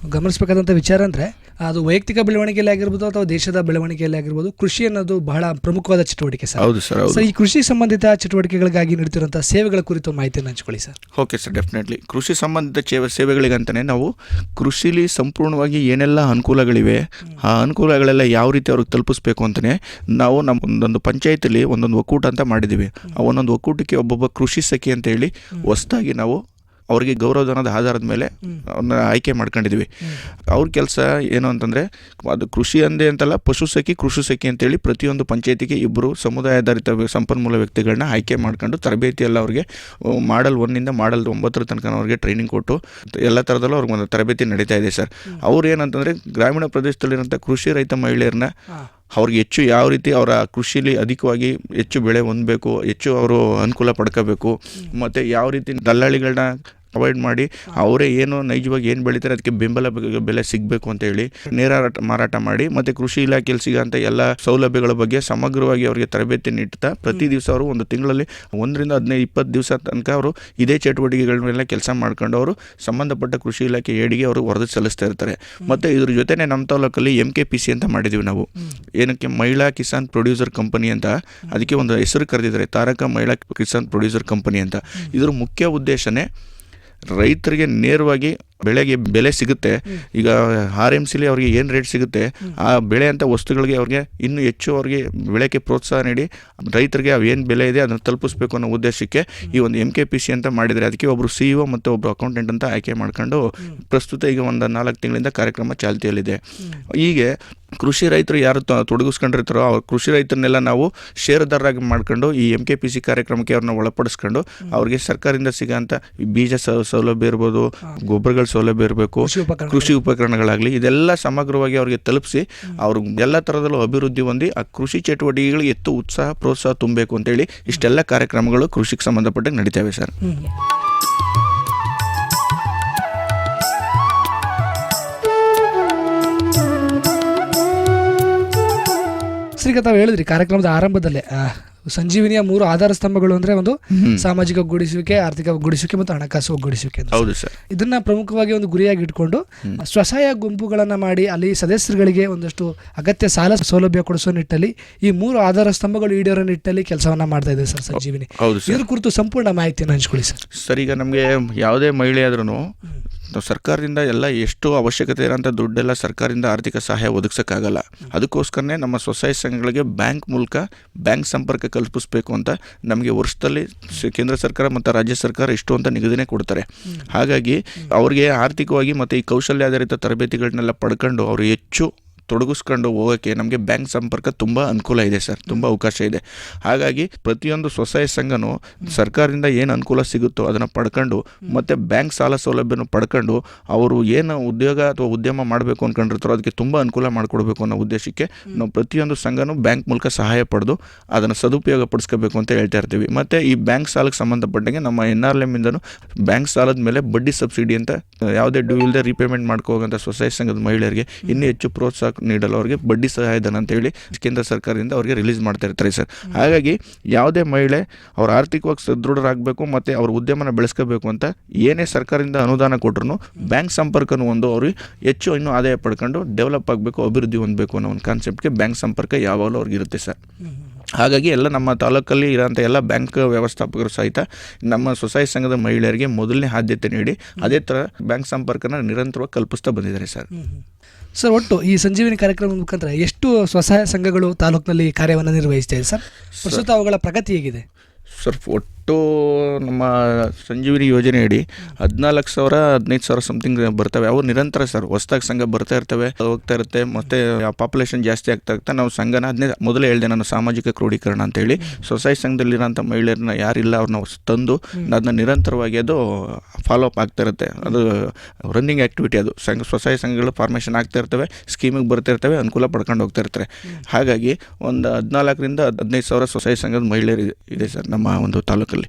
ಗಮನಿಸಬೇಕಾದಂಥ ವಿಚಾರ ಅಂದರೆ ಅದು ವೈಯಕ್ತಿಕ ಬೆಳವಣಿಗೆಯಲ್ಲಿ ಆಗಿರ್ಬೋದು ಅಥವಾ ದೇಶದ ಬೆಳವಣಿಗೆಯಲ್ಲಿ ಆಗಿರ್ಬೋದು ಕೃಷಿ ಅನ್ನೋದು ಬಹಳ ಪ್ರಮುಖವಾದ ಚಟುವಟಿಕೆ ಸರ್. ಹೌದು ಸರ್ ಸರ್ ಈ ಕೃಷಿ ಸಂಬಂಧಿತ ಚಟುವಟಿಕೆಗಳಿಗಾಗಿ ನೀಡ್ತಿರುವಂಥ ಸೇವೆಗಳ ಕುರಿತು ಮಾಹಿತಿಯನ್ನು ಹಂಚಿಕೊಳ್ಳಿ ಸರ್. ಓಕೆ ಸರ್ ಡೆಫಿನೆಟ್ಲಿ ಕೃಷಿ ಸಂಬಂಧಿತ ಸೇವೆ ಸೇವೆಗಳಿಗಂತಲೇ ನಾವು ಕೃಷಿಲಿ ಸಂಪೂರ್ಣವಾಗಿ ಏನೆಲ್ಲ ಅನುಕೂಲಗಳಿವೆ ಆ ಅನುಕೂಲಗಳೆಲ್ಲ ಯಾವ ರೀತಿ ಅವ್ರಿಗೆ ತಲುಪಿಸ್ಬೇಕು ಅಂತಲೇ ನಾವು ನಮ್ಮ ಒಂದೊಂದು ಪಂಚಾಯತಿಲಿ ಒಂದೊಂದು ಒಕ್ಕೂಟ ಅಂತ ಮಾಡಿದ್ದೀವಿ. ಆ ಒಂದೊಂದು ಒಕ್ಕೂಟಕ್ಕೆ ಒಬ್ಬೊಬ್ಬ ಕೃಷಿ ಸಖಿ ಅಂತ ಹೇಳಿ ಹೊಸದಾಗಿ ನಾವು ಅವರಿಗೆ ಗೌರವಧನದ ಆಧಾರದ ಮೇಲೆ ಅವ್ರನ್ನ ಆಯ್ಕೆ ಮಾಡ್ಕೊಂಡಿದ್ವಿ. ಅವ್ರ ಕೆಲಸ ಏನು ಅಂತಂದರೆ ಅದು ಕೃಷಿ ಅಂದೇ ಅಂತಲ್ಲ ಪಶು ಸಖಿ ಕೃಷಿ ಸಖಿ ಅಂತೇಳಿ ಪ್ರತಿಯೊಂದು ಪಂಚಾಯತಿಗೆ ಇಬ್ಬರು ಸಮುದಾಯಾಧಾರಿತ ಸಂಪನ್ಮೂಲ ವ್ಯಕ್ತಿಗಳನ್ನ ಆಯ್ಕೆ ಮಾಡ್ಕೊಂಡು ತರಬೇತಿ ಎಲ್ಲ ಅವ್ರಿಗೆ ಮಾಡಲ್ ಒನ್ನಿಂದ ಮಾಡಲ್ ಒಂಬತ್ತರ ತನಕ ಅವ್ರಿಗೆ ಟ್ರೈನಿಂಗ್ ಕೊಟ್ಟು ಎಲ್ಲ ಥರದಲ್ಲೂ ಅವ್ರಿಗೆ ಒಂದು ತರಬೇತಿ ನಡೀತಾ ಇದೆ ಸರ್. ಅವ್ರು ಏನಂತಂದರೆ ಗ್ರಾಮೀಣ ಪ್ರದೇಶದಲ್ಲಿರೋಂಥ ಕೃಷಿ ರೈತ ಮಹಿಳೆಯರನ್ನ ಅವ್ರಿಗೆ ಹೆಚ್ಚು ಯಾವ ರೀತಿ ಅವರ ಕೃಷಿಯಲ್ಲಿ ಅಧಿಕವಾಗಿ ಹೆಚ್ಚು ಬೆಳೆ ಹೊಂದಬೇಕು ಹೆಚ್ಚು ಅವರು ಅನುಕೂಲ ಪಡ್ಕೋಬೇಕು ಮತ್ತು ಯಾವ ರೀತಿ ದಲ್ಲಾಳಿಗಳನ್ನ ಅವಾಯ್ಡ್ ಮಾಡಿ, ಅವರೇ ಏನು ನೈಜವಾಗಿ ಏನು ಬೆಳೀತಾರೆ, ಅದಕ್ಕೆ ಬೆಂಬಲ ಬೆಲೆ ಸಿಗಬೇಕು ಅಂತ ಹೇಳಿ ನೇರ ಮಾರಾಟ- ಮಾಡಿ ಮತ್ತು ಕೃಷಿ ಇಲಾಖೆಯಲ್ಲಿ ಸಿಗೋಂಥ ಎಲ್ಲ ಸೌಲಭ್ಯಗಳ ಬಗ್ಗೆ ಸಮಗ್ರವಾಗಿ ಅವರಿಗೆ ತರಬೇತಿ ನೀಡ್ತಾ ಪ್ರತಿ ದಿವಸ ಅವರು ಒಂದು ತಿಂಗಳಲ್ಲಿ ಒಂದರಿಂದ ಹದಿನೈದು ಇಪ್ಪತ್ತು ದಿವಸ ತನಕ ಅವರು ಇದೇ ಚಟುವಟಿಕೆಗಳ ಮೇಲೆ ಕೆಲಸ ಮಾಡ್ಕೊಂಡು ಅವರು ಸಂಬಂಧಪಟ್ಟ ಕೃಷಿ ಇಲಾಖೆ ಏಡಿಗೆ ಅವರು ವರದಿ ಸಲ್ಲಿಸ್ತಾ ಇರ್ತಾರೆ. ಮತ್ತು ಇದ್ರ ಜೊತೆನೇ ನಮ್ಮ ತಾಲೂಕಲ್ಲಿ ಎಂ ಕೆ ಪಿ ಸಿ ಅಂತ ಮಾಡಿದ್ದೀವಿ ನಾವು. ಏನಕ್ಕೆ ಮಹಿಳಾ ಕಿಸಾನ್ ಪ್ರೊಡ್ಯೂಸರ್ ಕಂಪನಿ ಅಂತ, ಅದಕ್ಕೆ ಒಂದು ಹೆಸರು ಕರೆದಿದ್ದಾರೆ, ತಾರಕ ಮಹಿಳಾ ಕಿಸಾನ್ ಪ್ರೊಡ್ಯೂಸರ್ ಕಂಪನಿ ಅಂತ. ಇದ್ರ ಮುಖ್ಯ ಉದ್ದೇಶನೇ ರೈತರಿಗೆ ನೇರವಾಗಿ ಬೆಳೆಗೆ ಬೆಲೆ ಸಿಗುತ್ತೆ. ಈಗ ಆರ್ ಎಂ ಸಿಲಿ ಅವ್ರಿಗೆ ಏನು ರೇಟ್ ಸಿಗುತ್ತೆ? ಆ ಬೆಳೆ ಅಂತ ವಸ್ತುಗಳಿಗೆ ಅವ್ರಿಗೆ ಇನ್ನೂ ಹೆಚ್ಚು ಅವ್ರಿಗೆ ಬೆಳೆಗೆ ಪ್ರೋತ್ಸಾಹ ನೀಡಿ ರೈತರಿಗೆ ಅವು ಏನು ಬೆಲೆ ಇದೆ ಅದನ್ನು ತಲುಪಿಸ್ಬೇಕು ಅನ್ನೋ ಉದ್ದೇಶಕ್ಕೆ ಈ ಒಂದು ಎಂ ಕೆ ಪಿ ಸಿ ಅಂತ ಮಾಡಿದರೆ ಅದಕ್ಕೆ ಒಬ್ಬರು ಸಿ ಇ ಮತ್ತು ಒಬ್ಬರು ಅಕೌಂಟೆಂಟ್ ಅಂತ ಆಯ್ಕೆ ಮಾಡ್ಕೊಂಡು ಪ್ರಸ್ತುತ ಈಗ ಒಂದು ನಾಲ್ಕು ತಿಂಗಳಿಂದ ಕಾರ್ಯಕ್ರಮ ಚಾಲ್ತಿಯಲ್ಲಿದೆ. ಹೀಗೆ ಕೃಷಿ ರೈತರು ಯಾರು ತೊಡಗಿಸ್ಕೊಂಡಿರ್ತಾರೋ ಅವ್ರ ಕೃಷಿ ರೈತರನ್ನೆಲ್ಲ ನಾವು ಷೇರುದಾರರಾಗಿ ಮಾಡ್ಕೊಂಡು ಈ ಎಂ ಕೆ ಪಿ ಸಿ ಕಾರ್ಯಕ್ರಮಕ್ಕೆ ಅವ್ರನ್ನ ಒಳಪಡಿಸ್ಕೊಂಡು ಅವ್ರಿಗೆ ಸರ್ಕಾರದಿಂದ ಸಿಗೋಂಥ ಈ ಬೀಜ ಸೌಲಭ್ಯ ಇರ್ಬೋದು ಗೊಬ್ಬರಗಳ ಸೌಲಭ್ಯ ಇರಬೇಕು ಕೃಷಿ ಉಪಕರಣ ಕೃಷಿ ಉಪಕರಣಗಳಾಗಲಿ ಇದೆಲ್ಲ ಸಮಗ್ರವಾಗಿ ಅವರಿಗೆ ತಲುಪಿಸಿ ಅವರು ಎಲ್ಲ ಥರದಲ್ಲೂ ಅಭಿವೃದ್ಧಿ ಹೊಂದಿ ಆ ಕೃಷಿ ಚಟುವಟಿಕೆಗಳಿಗೆ ಎತ್ತು ಉತ್ಸಾಹ ಪ್ರೋತ್ಸಾಹ ತುಂಬಬೇಕು ಅಂತೇಳಿ ಇಷ್ಟೆಲ್ಲ ಕಾರ್ಯಕ್ರಮಗಳು ಕೃಷಿಗೆ ಸಂಬಂಧಪಟ್ಟ ನಡೀತವೆ ಸರ್. ಶ್ರೀಗತ ಹೇಳಿದ್ರಿ ಕಾರ್ಯಕ್ರಮದ ಆರಂಭದಲ್ಲೇ ಸಂಜೀವಿನಿಯ ಮೂರು ಆಧಾರ ಸ್ತಂಭಗಳು ಅಂದ್ರೆ ಒಂದು ಸಾಮಾಜಿಕ ಒಗ್ಗೂಡಿಸುವಿಕೆ ಆರ್ಥಿಕ ಒಗ್ಗೂಡಿಸುವಿಕೆ ಮತ್ತು ಹಣಕಾಸು ಒಗ್ಗೂಡಿಸುವಿಕೆ ಅಂತ. ಹೌದು ಸರ್. ಇದನ್ನ ಪ್ರಮುಖವಾಗಿ ಒಂದು ಗುರಿಯಾಗಿ ಇಟ್ಕೊಂಡು ಸ್ವಸಹಾಯ ಗುಂಪುಗಳನ್ನ ಮಾಡಿ ಅಲ್ಲಿ ಸದಸ್ಯರುಗಳಿಗೆ ಒಂದಷ್ಟು ಅಗತ್ಯ ಸಾಲ ಸೌಲಭ್ಯ ಕೊಡಿಸುವ ನಿಟ್ಟಲ್ಲಿ ಈ ಮೂರು ಆಧಾರ ಸ್ತಂಭಗಳು ಈಡೇರೋ ನಿಟ್ಟಲ್ಲಿ ಕೆಲಸವನ್ನ ಮಾಡ್ತಾ ಇದೆ ಸರ್ ಸಂಜೀವಿನಿ. ಇದ್ರ ಕುರಿತು ಸಂಪೂರ್ಣ ಮಾಹಿತಿಯನ್ನು ಹಂಚ್ಕೊಳ್ಳಿ ಸರ್. ಸರ್ ಈಗ ನಮಗೆ ಯಾವುದೇ ಮಹಿಳೆ ಆದ್ರೂ ಸರ್ಕಾರದಿಂದ ಎಲ್ಲ ಎಷ್ಟು ಅವಶ್ಯಕತೆ ಇರೋಂಥ ದುಡ್ಡೆಲ್ಲ ಸರ್ಕಾರದಿಂದ ಆರ್ಥಿಕ ಸಹಾಯ ಒದಗಿಸೋಕ್ಕಾಗಲ್ಲ. ಅದಕ್ಕೋಸ್ಕರನೇ ನಮ್ಮ ಸ್ವಸಹಾಯ ಸಂಘಗಳಿಗೆ ಬ್ಯಾಂಕ್ ಮೂಲಕ ಬ್ಯಾಂಕ್ ಸಂಪರ್ಕ ಕಲ್ಪಿಸಬೇಕು ಅಂತ ನಮಗೆ ವರ್ಷದಲ್ಲಿ ಕೇಂದ್ರ ಸರ್ಕಾರ ಮತ್ತು ರಾಜ್ಯ ಸರ್ಕಾರ ಇಷ್ಟು ಅಂತ ನಿಗದಿನೇ ಕೊಡ್ತಾರೆ. ಹಾಗಾಗಿ ಅವರಿಗೆ ಆರ್ಥಿಕವಾಗಿ ಮತ್ತು ಈ ಕೌಶಲ್ಯಾಧಾರಿತ ತರಬೇತಿಗಳನ್ನೆಲ್ಲ ಪಡ್ಕೊಂಡು ಅವರು ಹೆಚ್ಚು ತೊಡಗಿಸ್ಕೊಂಡು ಹೋಗೋಕ್ಕೆ ನಮಗೆ ಬ್ಯಾಂಕ್ ಸಂಪರ್ಕ ತುಂಬ ಅನುಕೂಲ ಇದೆ ಸರ್, ತುಂಬ ಅವಕಾಶ ಇದೆ. ಹಾಗಾಗಿ ಪ್ರತಿಯೊಂದು ಸ್ವಸಹಾಯ ಸಂಘನೂ ಸರ್ಕಾರದಿಂದ ಏನು ಅನುಕೂಲ ಸಿಗುತ್ತೋ ಅದನ್ನು ಪಡ್ಕೊಂಡು ಮತ್ತು ಬ್ಯಾಂಕ್ ಸಾಲ ಸೌಲಭ್ಯನ ಪಡ್ಕೊಂಡು ಅವರು ಏನು ಉದ್ಯೋಗ ಅಥವಾ ಉದ್ಯಮ ಮಾಡಬೇಕು ಅಂದ್ಕೊಂಡಿರ್ತಾರೋ ಅದಕ್ಕೆ ತುಂಬ ಅನುಕೂಲ ಮಾಡಿಕೊಡ್ಬೇಕು ಅನ್ನೋ ಉದ್ದೇಶಕ್ಕೆ ನಾವು ಪ್ರತಿಯೊಂದು ಸಂಘನೂ ಬ್ಯಾಂಕ್ ಮೂಲಕ ಸಹಾಯ ಪಡೆದು ಅದನ್ನು ಸದುಪಯೋಗ ಪಡಿಸ್ಕೋಬೇಕು ಅಂತ ಹೇಳ್ತಾ ಇರ್ತೀವಿ. ಮತ್ತು ಈ ಬ್ಯಾಂಕ್ ಸಾಲಕ್ಕೆ ಸಂಬಂಧಪಟ್ಟಂಗೆ ನಮ್ಮ ಎನ್ ಆರ್ ಎಮ್ಮಿಂದನೂ ಬ್ಯಾಂಕ್ ಸಾಲದ ಮೇಲೆ ಬಡ್ಡಿ ಸಬ್ಸಿಡಿ ಅಂತ ಯಾವುದೇ ಡ್ಯೂ ಇಲ್ಲದೆ ರೀಪೇಮೆಂಟ್ ಮಾಡ್ಕೋಗಂಥ ಸ್ವಸಹಾಯ ಸಂಘದ ಮಹಿಳೆಯರಿಗೆ ಇನ್ನೂ ಹೆಚ್ಚು ಪ್ರೋತ್ಸಾಹ ನೀಡಲು ಅವರಿಗೆ ಬಡ್ಡಿ ಸಹಾಯಧನ ಅಂತ ಹೇಳಿ ಕೇಂದ್ರ ಸರ್ಕಾರದಿಂದ ಅವರಿಗೆ ರಿಲೀಸ್ ಮಾಡ್ತಾ ಇರ್ತಾರೆ ಸರ್. ಹಾಗಾಗಿ ಯಾವುದೇ ಮಹಿಳೆ ಅವ್ರ ಆರ್ಥಿಕವಾಗಿ ಸದೃಢರಾಗಬೇಕು ಮತ್ತು ಅವ್ರ ಉದ್ಯಮನ ಬೆಳೆಸ್ಕೋಬೇಕು ಅಂತ ಏನೇ ಸರ್ಕಾರದಿಂದ ಅನುದಾನ ಕೊಟ್ಟರು ಬ್ಯಾಂಕ್ ಸಂಪರ್ಕನೂ ಒಂದು ಅವ್ರಿಗೆ ಹೆಚ್ಚು ಇನ್ನೂ ಆದಾಯ ಪಡ್ಕೊಂಡು ಡೆವಲಪ್ ಆಗಬೇಕು, ಅಭಿವೃದ್ಧಿ ಹೊಂದಬೇಕು ಅನ್ನೋ ಒಂದು ಕಾನ್ಸೆಪ್ಟ್ಗೆ ಬ್ಯಾಂಕ್ ಸಂಪರ್ಕ ಯಾವಾಗಲೂ ಅವ್ರಿಗಿರುತ್ತೆ ಸರ್. ಹಾಗಾಗಿ ಎಲ್ಲ ನಮ್ಮ ತಾಲೂಕಲ್ಲಿ ಇರೋಂಥ ಎಲ್ಲ ಬ್ಯಾಂಕ್ ವ್ಯವಸ್ಥಾಪಕರು ಸಹಿತ ನಮ್ಮ ಸ್ವಸಹಾಯ ಸಂಘದ ಮಹಿಳೆಯರಿಗೆ ಮೊದಲನೇ ಆದ್ಯತೆ ನೀಡಿ ಅದೇ ಥರ ಬ್ಯಾಂಕ್ ಸಂಪರ್ಕನ ನಿರಂತರವಾಗಿ ಕಲ್ಪಿಸ್ತಾ ಬಂದಿದ್ದಾರೆ ಸರ್. ಸರ್ ಒಟ್ಟು ಈ ಸಂಜೀವಿನಿ ಕಾರ್ಯಕ್ರಮದ ಮುಖಾಂತರ ಎಷ್ಟು ಸ್ವಸಹಾಯ ಸಂಘಗಳು ತಾಲೂಕಿನಲ್ಲಿ ಕಾರ್ಯವನ್ನು ನಿರ್ವಹಿಸ್ತಾ ಇದೆ ಸರ್? ಪ್ರಸ್ತುತ ಅವುಗಳ ಪ್ರಗತಿ ಹೇಗಿದೆ? ಸರ್ ಒಟ್ಟು ಒಟ್ಟು ನಮ್ಮ ಸಂಜೀವಿನಿ ಯೋಜನೆಯಡಿ ಹದಿನಾಲ್ಕು ಸಾವಿರ ಹದಿನೈದು ಸಾವಿರ ಸಮಥಿಂಗ್ ಬರ್ತವೆ. ಅವು ನಿರಂತರ ಸರ್. ಹೊಸ್ದಾಗಿ ಸಂಘ ಬರ್ತಾ ಇರ್ತವೆ ಹೋಗ್ತಾ ಇರುತ್ತೆ. ಮತ್ತು ಪಾಪ್ಯುಲೇಷನ್ ಜಾಸ್ತಿ ಆಗ್ತಾ ಆಗ್ತಾ ನಾವು ಸಂಘನ ಅದನ್ನೇ ಮೊದಲೇ ಹೇಳಿದೆ ನಾನು ಸಾಮಾಜಿಕ ಕ್ರೋಢೀಕರಣ ಅಂತೇಳಿ ಸೊಸೈಟಿ ಸಂಘದಲ್ಲಿರೋಂಥ ಮಹಿಳೆಯರನ್ನ ಯಾರಿಲ್ಲ ಅವ್ರನ್ನ ತಂದು ಅದನ್ನ ನಿರಂತರವಾಗಿ ಅದು ಫಾಲೋ ಅಪ್ ಆಗ್ತಾ ಇರುತ್ತೆ. ಅದು ರನ್ನಿಂಗ್ ಆಕ್ಟಿವಿಟಿ ಅದು. ಸಂಘ ಸ್ವಸಹಾಯ ಸಂಘಗಳು ಫಾರ್ಮೇಷನ್ ಆಗ್ತಾ ಇರ್ತವೆ. ಸ್ಕೀಮಿಗೆ ಬರ್ತಾ ಇರ್ತವೆ ಅನುಕೂಲ ಪಡ್ಕೊಂಡು ಹೋಗ್ತಾ ಇರ್ತಾರೆ. ಹಾಗಾಗಿ ಒಂದು ಹದಿನಾಲ್ಕರಿಂದ ಹದಿನೈದು ಸಾವಿರ ಸೊಸೈಟಿ ಸಂಘದ ಮಹಿಳೆಯರು ಇದೆ- ಸರ್. ನಮ್ಮ ಒಂದು ತಾಲೂಕಲ್ಲಿ